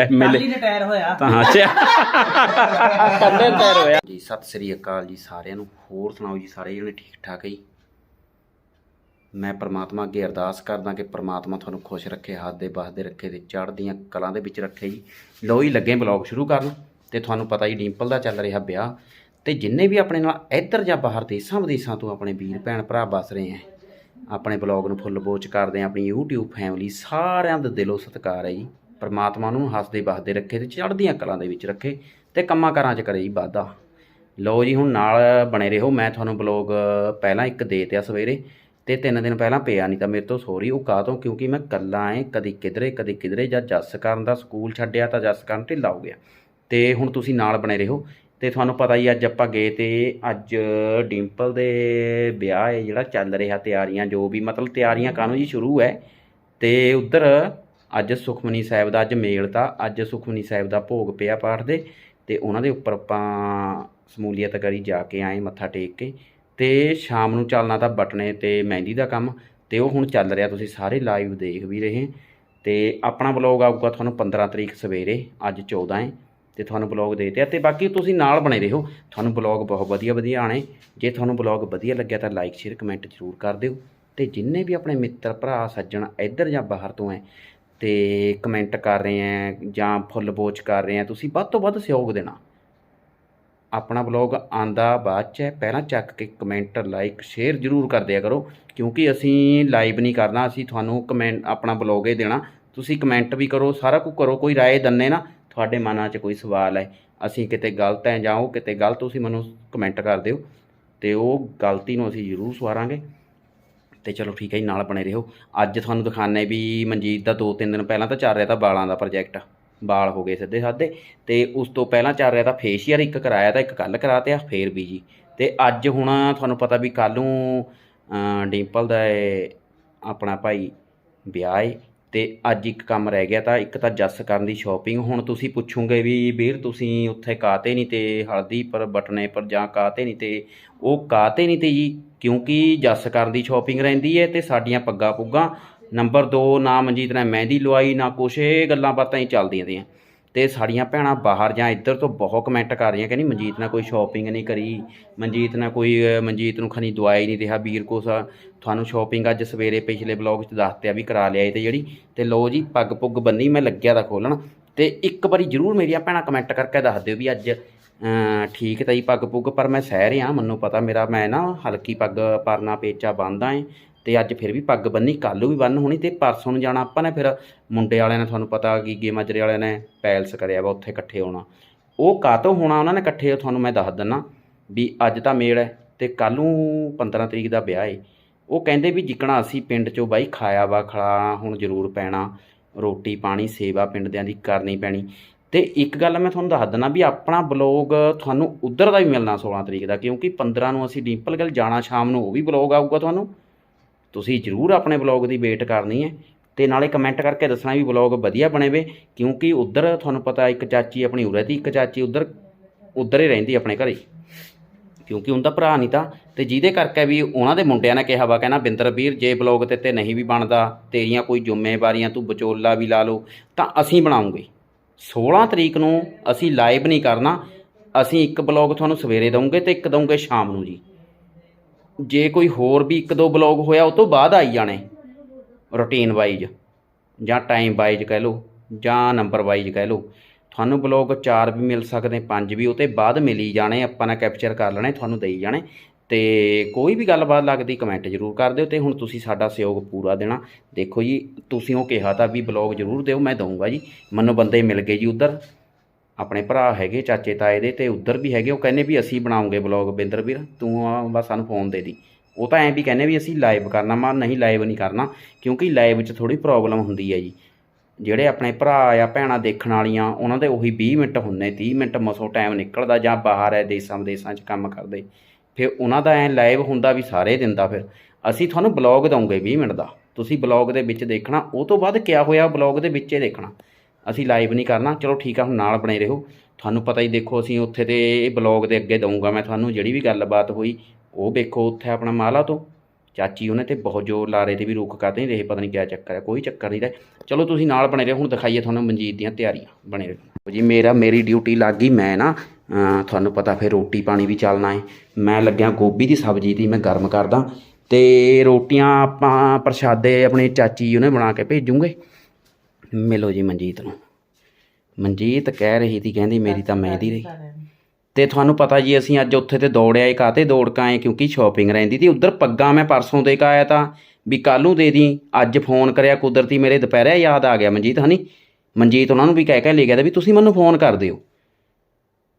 MLA retire ਹੋਇਆ। ਤਾਂ ਅੱਛਾ। ਹੋਇਆ। ਜੀ ਸਤਿ ਸ੍ਰੀ ਅਕਾਲ ਜੀ ਸਾਰਿਆਂ ਨੂੰ। ਹੋਰ ਸੁਣਾਓ ਜੀ ਸਾਰੇ ਜਣੇ ਠੀਕ ਠਾਕ ਹੈ ਜੀ? ਮੈਂ ਪ੍ਰਮਾਤਮਾ ਅੱਗੇ ਅਰਦਾਸ ਕਰਦਾ ਕਿ ਪ੍ਰਮਾਤਮਾ ਤੁਹਾਨੂੰ ਖੁਸ਼ ਰੱਖੇ ਹੱਥ ਦੇ ਬਸਦੇ ਰੱਖੇ ਤੇ ਚੜ੍ਹਦੀਆਂ ਕਲਾਂ ਦੇ ਵਿੱਚ ਰੱਖੇ ਜੀ। ਲੋ ਹੀ ਲੱਗੇ ਬਲੌਗ ਸ਼ੁਰੂ ਕਰਨ ਤੇ ਤੁਹਾਨੂੰ ਪਤਾ ਹੀ ਡਿੰਪਲ ਦਾ ਚੱਲ ਰਿਹਾ ਵਿਆਹ ਤੇ ਜਿੰਨੇ ਵੀ ਆਪਣੇ ਨਾਲ ਇੱਧਰ ਜਾਂ ਬਾਹਰ ਦੇਸਾਂ ਵਿਦੇਸਾਂ ਤੋਂ ਆਪਣੇ ਵੀਰ ਭੈਣ ਭਰਾ ਬਸ ਰਹੇ ਆ ਆਪਣੇ ਬਲੌਗ ਨੂੰ ਫੁੱਲ ਬੋਚ ਕਰਦੇ ਆ ਆਪਣੀ YouTube ਫੈਮਿਲੀ ਸਾਰਿਆਂ ਦਾ ਦਿਲੋਂ ਸਤਿਕਾਰ ਹੈ ਜੀ। ਪਰਮਾਤਮਾ ਨੂੰ ਹੱਸਦੇ ਵਸਦੇ ਰੱਖੇ ਤੇ ਚੜ੍ਹਦੀਆਂ ਕਲਾਂ ਦੇ ਵਿੱਚ ਰੱਖੇ ਤੇ ਕੰਮਾਂ ਕਾਰਾਂ 'ਚ ਕਰੇ ਜੀ ਵਾਧਾ। ਲਓ ਜੀ, ਹੁਣ ਨਾਲ ਬਣੇ ਰਹੋ। ਮੈਂ ਤੁਹਾਨੂੰ ਬਲੌਗ ਪਹਿਲਾਂ ਇੱਕ ਦੇ ਤਿਆ ਸਵੇਰੇ ਤੇ ਤਿੰਨ ਦਿਨ ਪਹਿਲਾਂ ਪਿਆ ਨਹੀਂ ਤਾਂ ਮੇਰੇ ਤੋਂ ਸੋਰੀ ਉਹ ਕਾਹਤੋਂ ਕਿਉਂਕਿ ਮੈਂ ਕੱਲਾ ਐ, ਕਦੀ ਕਿਧਰੇ ਕਦੀ ਕਿਧਰੇ ਜਾਂ ਜੱਸ ਕਰਨ ਦਾ ਸਕੂਲ ਛੱਡਿਆ ਤਾਂ ਜੱਸ ਕਰਨ ਢਿੱਲਾ ਹੋ ਗਿਆ। ਤੇ ਹੁਣ ਤੁਸੀਂ ਨਾਲ ਬਣੇ ਰਹੋ। ਤੇ ਤੁਹਾਨੂੰ ਪਤਾ ਹੀ ਅੱਜ ਆਪਾਂ ਗਏ ਤੇ ਅੱਜ ਡਿੰਪਲ ਦੇ ਵਿਆਹ ਹੈ ਜਿਹੜਾ ਚੱਲ ਰਿਹਾ ਤਿਆਰੀਆਂ, ਜੋ ਵੀ ਮਤਲਬ ਤਿਆਰੀਆਂ ਕਾਨੂੰ ਜੀ ਸ਼ੁਰੂ ਹੈ। ਤੇ ਉਧਰ ਅੱਜ ਸੁਖਮਨੀ ਸਾਹਿਬ ਦਾ ਅੱਜ ਮੇਲ ਤਾਂ ਅੱਜ ਸੁਖਮਨੀ ਸਾਹਿਬ ਦਾ ਭੋਗ ਪਿਆ ਪਾਠ ਦੇ ਤੇ ਉਹਨਾਂ ਦੇ ਉੱਪਰ ਆਪਾਂ ਸਮੂਲੀਅਤ ਕਰੀ ਜਾ ਕੇ ਆਏ ਮੱਥਾ ਟੇਕ ਕੇ ਤੇ ਸ਼ਾਮ ਨੂੰ ਚੱਲਣਾ ਤਾਂ ਬਟਨੇ ਤੇ ਮਹਿੰਦੀ ਦਾ ਕੰਮ ਤੇ ਉਹ ਹੁਣ ਚੱਲ ਰਿਹਾ ਤੁਸੀਂ ਸਾਰੇ ਲਾਈਵ ਦੇਖ ਵੀ ਰਹੇ ਤੇ ਆਪਣਾ ਬਲੌਗ ਆਊਗਾ ਤੁਹਾਨੂੰ 15 ਤਰੀਕ ਸਵੇਰੇ, ਅੱਜ 14 ਹੈ ਤੇ ਤੁਹਾਨੂੰ ਬਲੌਗ ਦੇ ਦਿੱਤੇ ਤੇ ਬਾਕੀ ਤੁਸੀਂ ਨਾਲ ਬਣੇ ਰਹੋ। ਤੁਹਾਨੂੰ ਬਲੌਗ ਬਹੁਤ ਵਧੀਆ ਵਧੀਆ ਆਣੇ ਜੇ ਤੁਹਾਨੂੰ ਬਲੌਗ ਵਧੀਆ ਲੱਗਿਆ ਤਾਂ ਲਾਈਕ ਸ਼ੇਅਰ ਕਮੈਂਟ ਜ਼ਰੂਰ ਕਰ ਦਿਓ। ਤੇ ਜਿੰਨੇ ਵੀ ਆਪਣੇ ਮਿੱਤਰ ਭਰਾ, ਸੱਜਣ ਇੱਧਰ ਜਾਂ ਬਾਹਰ ਤੋਂ ਹੈ ਤੇ ਕਮੈਂਟ ਕਰ ਰਹੇ ਹੈ ਜਾਂ ਫੁੱਲ ਬੋਚ ਕਰ ਰਹੇ ਹੈ ਤੁਸੀਂ ਵੱਧ ਤੋਂ ਵੱਧ ਸਹਿਯੋਗ ਦੇਣਾ। ਆਪਣਾ ਬਲੌਗ ਆਂਦਾ ਬਾਅਦ ਚ ਹੈ ਪਹਿਲਾਂ ਚੱਕ ਕੇ ਕਮੈਂਟ ਲਾਈਕ ਸ਼ੇਅਰ ਜ਼ਰੂਰ ਕਰ ਦਿਆ ਕਰੋ, ਕਿਉਂਕਿ ਅਸੀਂ ਲਾਈਵ ਨਹੀਂ ਕਰਨਾ, ਅਸੀਂ ਤੁਹਾਨੂੰ ਕਮੈਂਟ ਆਪਣਾ ਬਲੌਗ ਹੀ ਦੇਣਾ। ਤੁਸੀਂ ਕਮੈਂਟ ਵੀ ਕਰੋ, ਸਾਰਾ ਕੁਝ ਕਰੋ, ਕੋਈ ਰਾਏ ਦੰਨੇ ਨਾ, ਤੁਹਾਡੇ ਮਨਾਂ 'ਚ ਕੋਈ ਸਵਾਲ ਹੈ ਅਸੀਂ ਕਿਤੇ ਗਲਤ ਹੈ ਜਾਂ ਉਹ ਕਿਤੇ ਗਲਤ, ਤੁਸੀਂ ਮੈਨੂੰ ਕਮੈਂਟ ਕਰ ਦਿਓ, ਤੇ ਉਹ ਗਲਤੀ ਨੂੰ ਅਸੀਂ ਜ਼ਰੂਰ ਸਵਾਰਾਂਗੇ। ਤੇ ਚਲੋ ਠੀਕ ਹੈ ਜੀ, ਨਾਲ ਬਣੇ ਰਹੋ। ਅੱਜ ਤੁਹਾਨੂੰ ਦਿਖਾਣੇ ਵੀ ਮਨਜੀਤ ਦਾ 2-3 ਦਿਨ ਪਹਿਲਾਂ ਤਾਂ ਚੱਲ ਰਿਹਾ ਤਾਂ ਵਾਲਾਂ ਦਾ ਪ੍ਰੋਜੈਕਟ ਵਾਲ ਹੋ ਗਏ ਸਿੱਧੇ ਸਾਦੇ ਤੇ ਉਸ ਤੋਂ ਪਹਿਲਾਂ ਚੱਲ ਰਿਹਾ ਤਾਂ ਫੇਸ਼ੀਅਲ ਇੱਕ ਕਰਾਇਆ ਤਾਂ ਇੱਕ ਕੱਲ ਕਰਾਤੇ ਫੇਰ ਜੀ। ਤੇ ਅੱਜ ਹੁਣ ਤੁਹਾਨੂੰ ਪਤਾ ਵੀ ਕੱਲ ਨੂੰ ਡਿੰਪਲ ਦਾ ਆਪਣਾ ਭਾਈ ਵਿਆਹ ਏ, ਤੇ ਅੱਜ ਇੱਕ ਕੰਮ ਰਹਿ ਗਿਆ ਤਾਂ ਇੱਕ ਤਾਂ ਜੱਸ ਕਰਨ ਦੀ ਸ਼ਾਪਿੰਗ ਹੁਣ ਤੁਸੀਂ ਪੁੱਛੋਗੇ ਵੀ ਵੀਰ ਤੁਸੀਂ ਉੱਥੇ ਕਾਤੇ ਨਹੀਂ ਤੇ ਹਲਦੀ ਪਰ, ਬਟਨੇ ਪਰ ਜਾਂ ਕਾਤੇ ਨਹੀਂ ਤੇ, ਉਹ ਕਾਤੇ ਨਹੀਂ ਤੇ ਜੀ? ਕਿਉਂਕਿ ਜੱਸ ਕਰਨ ਦੀ ਸ਼ਾਪਿੰਗ ਰਹਿੰਦੀ ਹੈ ਤੇ ਸਾਡੀਆਂ ਪੱਗਾਂ ਪੁੱਗਾਂ ਨੰਬਰ 2 ਨਾ ਮਨਜੀਤ ਨੇ ਮਹਿੰਦੀ ਲਵਾਈ, ਨਾ ਕੁਛ, ਇਹ ਗੱਲਾਂ ਬਾਤਾਂ ਹੀ ਚੱਲਦੀਆਂ ਦੀਆਂ ਤੇ ਸਾਡੀਆਂ ਭੈਣਾਂ ਬਾਹਰ ਜਾਂ ਇੱਧਰ ਤੋਂ ਬਹੁਤ ਕਮੈਂਟ ਕਰ ਰਹੀਆਂ, ਕਹਿੰਦੀ ਮਨਜੀਤ ਨੇ ਕੋਈ ਸ਼ਾਪਿੰਗ ਨਹੀਂ ਕਰੀ, ਮਨਜੀਤ ਨੇ ਕੋਈ ਮਨਜੀਤ ਨੂੰ ਖਣੀ ਦਵਾਈ ਨਹੀਂ ਰਿਹਾ, ਵੀਰ ਕੋਸ ਤੁਹਾਨੂੰ ਸ਼ਾਪਿੰਗ ਅੱਜ ਸਵੇਰੇ ਪਿਛਲੇ ਬਲੌਗ 'ਚ ਦੱਸਤਿਆ ਵੀ ਕਰਾ ਲਿਆ ਏ ਤੇ ਜਿਹੜੀ, ਤੇ ਲੋ ਜੀ, ਪੱਗ ਪੁੱਗ ਬੰਨੀ, ਮੈਂ ਲੱਗਿਆ ਦਾ ਖੋਲਣ ਤੇ ਇੱਕ ਵਾਰੀ ਜਰੂਰ ਮੇਰੀਆਂ ਭੈਣਾਂ ਕਮੈਂਟ ਕਰਕੇ ਦੱਸ ਦਿਓ ਵੀ ਅੱਜ ਠੀਕ ਤਾਂ ਹੀ ਪੱਗ ਪੁੱਗ, ਪਰ ਮੈਂ ਸਹਿ ਰਿਹਾ, ਮੈਨੂੰ ਪਤਾ ਮੇਰਾ, ਮੈਂ ਨਾ ਹਲਕੀ ਪੱਗ ਪਰਨਾ ਪੇਚਾ ਬੰਨਦਾ ਏ, ਤੇ ਅੱਜ ਫਿਰ ਵੀ ਪੱਗ ਬੰਨੀ, ਕੱਲ੍ਹ ਨੂੰ ਵੀ ਬੰਨ ਹੋਣੀ, ਤੇ ਪਰਸੋਂ ਨੂੰ ਜਾਣਾ ਆਪਾਂ ਨੇ ਫਿਰ ਮੁੰਡੇ ਵਾਲਿਆਂ ਨੇ, ਤੁਹਾਨੂੰ ਪਤਾ ਕਿ ਗੇ ਮਾਜਰੇ ਵਾਲਿਆਂ ਨੇ ਪੈਲਸ ਕਰਿਆ ਵਾ ਉੱਥੇ ਇਕੱਠੇ ਹੋਣਾ। ਉਹ ਕਾਤੋਂ ਹੋਣਾ ਉਹਨਾਂ ਨੇ ਇਕੱਠੇ ਤੁਹਾਨੂੰ ਮੈਂ ਦੱਸ ਦਿੰਨਾ ਵੀ ਅੱਜ ਤਾਂ ਮੇਲ ਹੈ ਤੇ ਕੱਲ੍ਹ ਨੂੰ 15 ਤਰੀਕ ਦਾ ਵਿਆਹ ਏ। ਉਹ ਕਹਿੰਦੇ ਵੀ ਜਿੱਕਣਾ ਅਸੀਂ ਪਿੰਡ 'ਚੋਂ ਬਾਈ, ਖਾਇਆ ਵਾ, ਖਲਾ ਹੁਣ ਜ਼ਰੂਰ ਪੈਣਾ, ਰੋਟੀ ਪਾਣੀ ਸੇਵਾ ਪਿੰਡ ਦਿਆਂ ਦੀ ਕਰਨੀ ਪੈਣੀ। ਤੇ ਇੱਕ ਗੱਲ ਮੈਂ ਤੁਹਾਨੂੰ ਦੱਸ ਦਿੰਦਾ ਵੀ ਆਪਣਾ ਬਲੌਗ ਤੁਹਾਨੂੰ ਉਧਰ ਦਾ ਵੀ ਮਿਲਣਾ 16 ਤਰੀਕ ਦਾ, ਕਿਉਂਕਿ 15 ਨੂੰ ਅਸੀਂ ਡਿੰਪਲ ਗਿੱਲ ਜਾਣਾ ਸ਼ਾਮ ਨੂੰ, ਉਹ ਵੀ ਬਲੌਗ ਆਊਗਾ ਤੁਹਾਨੂੰ। ਤੁਸੀਂ ਜ਼ਰੂਰ ਆਪਣੇ ਬਲੌਗ ਦੀ ਵੇਟ ਕਰਨੀ ਹੈ ਤੇ ਨਾਲੇ ਕਮੈਂਟ ਕਰਕੇ ਦੱਸਣਾ ਵੀ ਬਲੌਗ ਵਧੀਆ ਬਣੇ ਵੇ ਕਿਉਂਕਿ ਉਧਰ ਤੁਹਾਨੂੰ ਪਤਾ ਇੱਕ ਚਾਚੀ ਆਪਣੀ ਉਰੇ ਦੀ, ਇੱਕ ਚਾਚੀ ਉਧਰ ਉਧਰ ਹੀ ਰਹਿੰਦੀ ਆਪਣੇ ਘਰੇ। ਕਿਉਂਕਿ ਉਹਦਾ ਭਰਾ ਨਹੀਂ ਤਾਂ, ਤੇ ਜਿਹਦੇ ਕਰਕੇ ਵੀ ਉਹਨਾਂ ਦੇ ਮੁੰਡਿਆਂ ਨੇ ਕਿਹਾ ਵਾ, ਕਹਿੰਦਾ, ਬਿੰਦਰ ਵੀਰ, ਜੇ ਬਲੌਗ ਤੇ ਤੇ ਨਹੀਂ ਵੀ ਬਣਦਾ, ਤੇਰੀਆਂ ਕੋਈ ਜ਼ਿੰਮੇਵਾਰੀਆਂ, ਤੂੰ ਬਚੋਲਾ ਵੀ ਲਾ ਲਓ, ਤਾਂ ਅਸੀਂ ਬਣਾਉਂਗੇ। 16 ਤਰੀਕ ਨੂੰ ਅਸੀਂ ਲਾਈਵ ਨਹੀਂ ਕਰਨਾ, ਅਸੀਂ ਇੱਕ ਬਲੌਗ ਤੁਹਾਨੂੰ ਸਵੇਰੇ ਦਵਾਂਗੇ ਤੇ ਇੱਕ ਦਵਾਂਗੇ ਸ਼ਾਮ ਨੂੰ ਜੀ। ਜੇ ਕੋਈ ਹੋਰ ਵੀ ਇੱਕ ਦੋ ਬਲੌਗ ਹੋਇਆ, ਉਹ ਤੋਂ ਬਾਅਦ ਆਈ ਜਾਣੇ ਰੂਟੀਨ ਵਾਈਜ਼ ਜਾਂ ਟਾਈਮ ਵਾਈਜ਼ ਕਹਿ ਲਓ, ਜਾਂ ਨੰਬਰ ਵਾਈਜ਼ ਕਹਿ ਲਓ। ਤੁਹਾਨੂੰ ਬਲੌਗ 4 ਵੀ ਮਿਲ ਸਕਦੇ 5 ਵੀ, ਉਹ ਤੇ ਬਾਅਦ ਮਿਲੀ ਜਾਣੇ, ਆਪਾਂ ਨੇ ਕੈਪਚਰ ਕਰ ਲੈਣੇ, ਤੁਹਾਨੂੰ ਦੇਈ ਜਾਣੇ। ਤੇ ਕੋਈ ਵੀ ਗੱਲਬਾਤ ਲੱਗਦੀ ਕਮੈਂਟ ਜ਼ਰੂਰ ਕਰ ਦਿਓ ਤੇ ਹੁਣ ਤੁਸੀਂ ਸਾਡਾ ਸਹਿਯੋਗ ਪੂਰਾ ਦੇਣਾ। ਦੇਖੋ ਜੀ, ਤੁਸੀਂ ਉਹ ਕਿਹਾ ਤਾਂ ਵੀ ਬਲੌਗ ਜ਼ਰੂਰ ਦਿਓ, ਮੈਂ ਦਊਂਗਾ ਜੀ। ਮੈਨੂੰ ਬੰਦੇ ਮਿਲ ਗਏ ਜੀ ਉਧਰ। ਆਪਣੇ ਭਰਾ ਹੈਗੇ, ਚਾਚੇ, ਤਾਏ ਦੇ ਤੇ ਉਧਰ ਵੀ ਹੈਗੇ। ਉਹ ਕਹਿੰਦੇ ਵੀ ਅਸੀਂ ਬਣਾਉਂਗੇ ਬਲੌਗ ਬਿੰਦਰ ਵੀਰ, ਤੂੰ ਬਸ ਸਾਨੂੰ ਫੋਨ ਦੇ ਦੀ। ਉਹ ਤਾਂ ਐਂ ਵੀ ਕਹਿੰਦੇ ਵੀ ਅਸੀਂ ਲਾਈਵ ਕਰਨਾ, ਮਾ ਨਹੀਂ ਲਾਈਵ ਨਹੀਂ ਕਰਨਾ, ਕਿਉਂਕਿ ਲਾਈਵ 'ਚ ਥੋੜੀ ਪ੍ਰੋਬਲਮ ਹੁੰਦੀ ਹੈ ਜੀ। ਜਿਹੜੇ ਆਪਣੇ ਭਰਾ ਆ, ਭੈਣਾਂ ਦੇਖਣ ਵਾਲੀਆਂ, ਉਹਨਾਂ ਦੇ ਉਹੀ 20 ਮਿੰਟ ਹੁੰਨੇ 30 ਮਿੰਟ ਮਸੋ ਟਾਈਮ ਨਿਕਲਦਾ ਜਾਂ ਬਾਹਰ ਹੈ ਦੇਸਾਂ ਵਿਦੇਸਾਂ 'ਚ ਕੰਮ ਕਰਦੇ। ਫਿਰ ਉਹਨਾਂ ਦਾ ਐ ਲਾਈਵ ਹੁੰਦਾ ਵੀ ਸਾਰੇ ਦਿੰਦਾ ਫਿਰ। ਅਸੀਂ ਤੁਹਾਨੂੰ ਬਲੌਗ ਦਵਾਂਗੇ 20 ਮਿੰਟ ਦਾ। ਤੁਸੀਂ ਬਲੌਗ ਦੇ ਵਿੱਚ ਦੇਖਣਾ, ਉਹ ਤੋਂ ਬਾਅਦ ਕਿਆ ਹੋਇਆ ਬਲੌਗ ਦੇ ਵਿੱਚ ਹੀ ਦੇਖਣਾ। ਅਸੀਂ ਲਾਈਵ ਨਹੀਂ ਕਰਨਾ, ਚਲੋ ਠੀਕ ਆ, ਹੁਣ ਨਾਲ ਬਣੇ ਰਹੋ। ਤੁਹਾਨੂੰ ਪਤਾ ਹੀ ਦੇਖੋ, ਅਸੀਂ ਉੱਥੇ ਤੇ ਇਹ ਬਲੌਗ ਦੇ ਅੱਗੇ ਦਊਂਗਾ ਮੈਂ ਤੁਹਾਨੂੰ, ਜਿਹੜੀ ਵੀ ਗੱਲਬਾਤ ਹੋਈ, ਉਹ ਵੇਖੋ ਉੱਥੇ ਆਪਣਾ ਮਾਲਾ ਤੋਂ। ਚਾਚੀ ਉਹਨੇ ਤੇ ਬਹੁਤ ਜ਼ੋਰ ਲਾ ਰਹੇ ਤੇ ਵੀ ਰੁਕ ਕਰਦੇ ਨਹੀਂ ਰਹੇ, ਪਤਾ ਨਹੀਂ ਕਿਆ ਚੱਕਰ ਹੈ ਕੋਈ ਚੱਕਰ ਨਹੀਂ ਤਾਂ ਚਲੋ ਤੁਸੀਂ ਨਾਲ ਬਣੇ ਰਹੋ, ਹੁਣ ਦਿਖਾਈਏ ਤੁਹਾਨੂੰ ਮਨਜੀਤ ਦੀਆਂ ਤਿਆਰੀਆਂ, ਬਣੇ ਰਹੋ। ਜੀ, ਮੇਰਾ, ਮੇਰੀ ਡਿਊਟੀ ਲੱਗ ਗਈ, ਮੈਂ ਨਾ ਤੁਹਾਨੂੰ ਪਤਾ ਫਿਰ ਰੋਟੀ ਪਾਣੀ ਵੀ ਚੱਲਣਾ ਹੈ ਮੈਂ ਲੱਗਿਆ ਗੋਭੀ ਦੀ ਸਬਜ਼ੀ ਦੀ ਮੈਂ ਗਰਮ ਕਰਦਾ। ਤੇ ਰੋਟੀਆਂ ਆਪਾਂ ਪ੍ਰਸ਼ਾਦੇ ਆਪਣੇ ਚਾਚੀ ਉਹਨੇ ਬਣਾ ਕੇ ਭੇਜੂਗੇ। ਮਿਲੋ ਜੀ ਮਨਜੀਤ ਨੂੰ। ਮਨਜੀਤ ਕਹਿ ਰਹੀ ਸੀ, ਕਹਿੰਦੀ ਮੇਰੀ ਤਾਂ ਮਹਿੰਦੀ ਰਹੀ। ਤੇ ਤੁਹਾਨੂੰ ਪਤਾ ਜੀ ਅਸੀਂ ਅੱਜ ਉੱਥੇ ਤੇ ਦੌੜਿਆ ਆਏ ਕਾਤੇ ਦੌੜ ਕੇ ਕਿਉਂਕਿ ਸ਼ਾਪਿੰਗ ਰਹਿੰਦੀ ਤੀ ਉਧਰ ਪੱਗਾਂ ਮੈਂ ਪਰਸੋਂ ਦੇ ਕੇ ਆਇਆ ਤਾਂ ਵੀ ਕੱਲ ਨੂੰ ਦੇ ਦੀ। ਅੱਜ ਫੋਨ ਕਰਿਆ ਕੁਦਰਤੀ ਮੇਰੇ ਦੁਪਹਿਰੇ ਯਾਦ ਆ ਗਿਆ ਮਨਜੀਤ, ਹਨੀ। ਮਨਜੀਤ ਉਹਨਾਂ ਨੂੰ ਵੀ ਕਹਿ ਕੇ ਲੈ ਗਿਆ ਤਾਂ ਵੀ ਤੁਸੀਂ ਮੈਨੂੰ ਫੋਨ ਕਰ ਦਿਓ।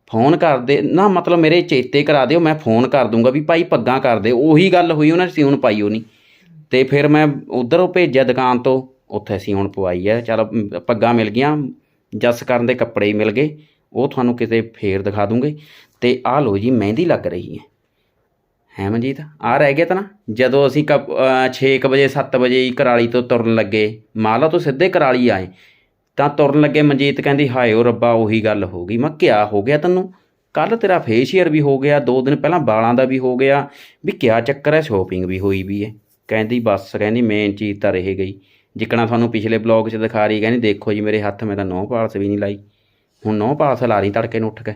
ਫੋਨ ਕਰ ਦੇ, ਨਾ ਮਤਲਬ ਮੇਰੇ ਚੇਤੇ ਕਰਾ ਦਿਓ, ਮੈਂ ਫੋਨ ਕਰ ਦੂੰਗਾ ਵੀ ਭਾਈ ਪੱਗਾਂ ਕਰ ਦੇ, ਉਹੀ ਗੱਲ ਹੋਈ, ਉਹਨਾਂ ਨੇ ਸਿਉਣ ਪਾਈ ਉਹ ਨਹੀਂ ਤੇ ਫਿਰ ਮੈਂ ਉਧਰ ਭੇਜਿਆ ਦੁਕਾਨ ਤੋਂ, ਉੱਥੇ ਸਿਉਣ ਪਵਾਈ ਹੈ ਚਲ ਪੱਗਾਂ ਮਿਲ ਗਈਆਂ, ਜਸ ਕਰਨ ਦੇ ਕੱਪੜੇ ਹੀ ਮਿਲ ਗਏ, ਉਹ ਤੁਹਾਨੂੰ ਕਿਤੇ ਫੇਰ ਦਿਖਾ ਦੂੰਗੇ। ਤੇ ਆਹ ਲੋ ਜੀ, ਮਹਿੰਦੀ ਲੱਗ ਰਹੀ ਹੈ। ਹੈ ਮਨਜੀਤ ਆ ਰਹਿ ਗਿਆ ਤਾਂ ਨਾ, ਜਦੋਂ ਅਸੀਂ 6 ਵਜੇ 7 ਵਜੇ ਹੀ ਕਰਾਲੀ ਤੋਂ ਤੁਰਨ ਲੱਗੇ, ਮਾਲਾ ਤੋਂ ਸਿੱਧੇ ਕਰਾਲੀ ਆਏ ਤਾਂ ਤੁਰਨ ਲੱਗੇ ਮਨਜੀਤ ਕਹਿੰਦੀ, ਹਾਏ ਓ ਰੱਬਾ, ਉਹੀ ਗੱਲ ਹੋ ਗਈ। ਮੈਂ ਕਿਆ ਹੋ ਗਿਆ ਤੈਨੂੰ? ਕੱਲ ਤੇਰਾ ਫੇਸ਼ੀਅਰ ਵੀ ਹੋ ਗਿਆ, ਦੋ ਦਿਨ ਪਹਿਲਾਂ ਵਾਲਾਂ ਦਾ ਵੀ ਹੋ ਗਿਆ। ਵੀ ਕਿਆ ਚੱਕਰ ਹੈ ਸ਼ੋਪਿੰਗ ਵੀ ਹੋਈ ਵੀ ਹੈ ਕਹਿੰਦੀ, ਬਸ, ਕਹਿੰਦੀ ਮੇਨ ਚੀਜ਼ ਤਾਂ ਰਹਿ ਗਈ। ਜਿੱਕਣਾ ਤੁਹਾਨੂੰ ਪਿਛਲੇ ਬਲੌਗ 'ਚ ਦਿਖਾ ਰਹੀ, ਕਹਿੰਦੀ, ਦੇਖੋ ਜੀ ਮੇਰੇ ਹੱਥ, ਮੈਂ ਤਾਂ ਨੌ ਪਾਲਸ ਵੀ ਨਹੀਂ ਲਾਈ। ਹੁਣ ਨੌ ਪਾਲਸ ਲਾ ਰਹੀ, ਤੜਕੇ ਨੂੰ ਉੱਠ ਕੇ।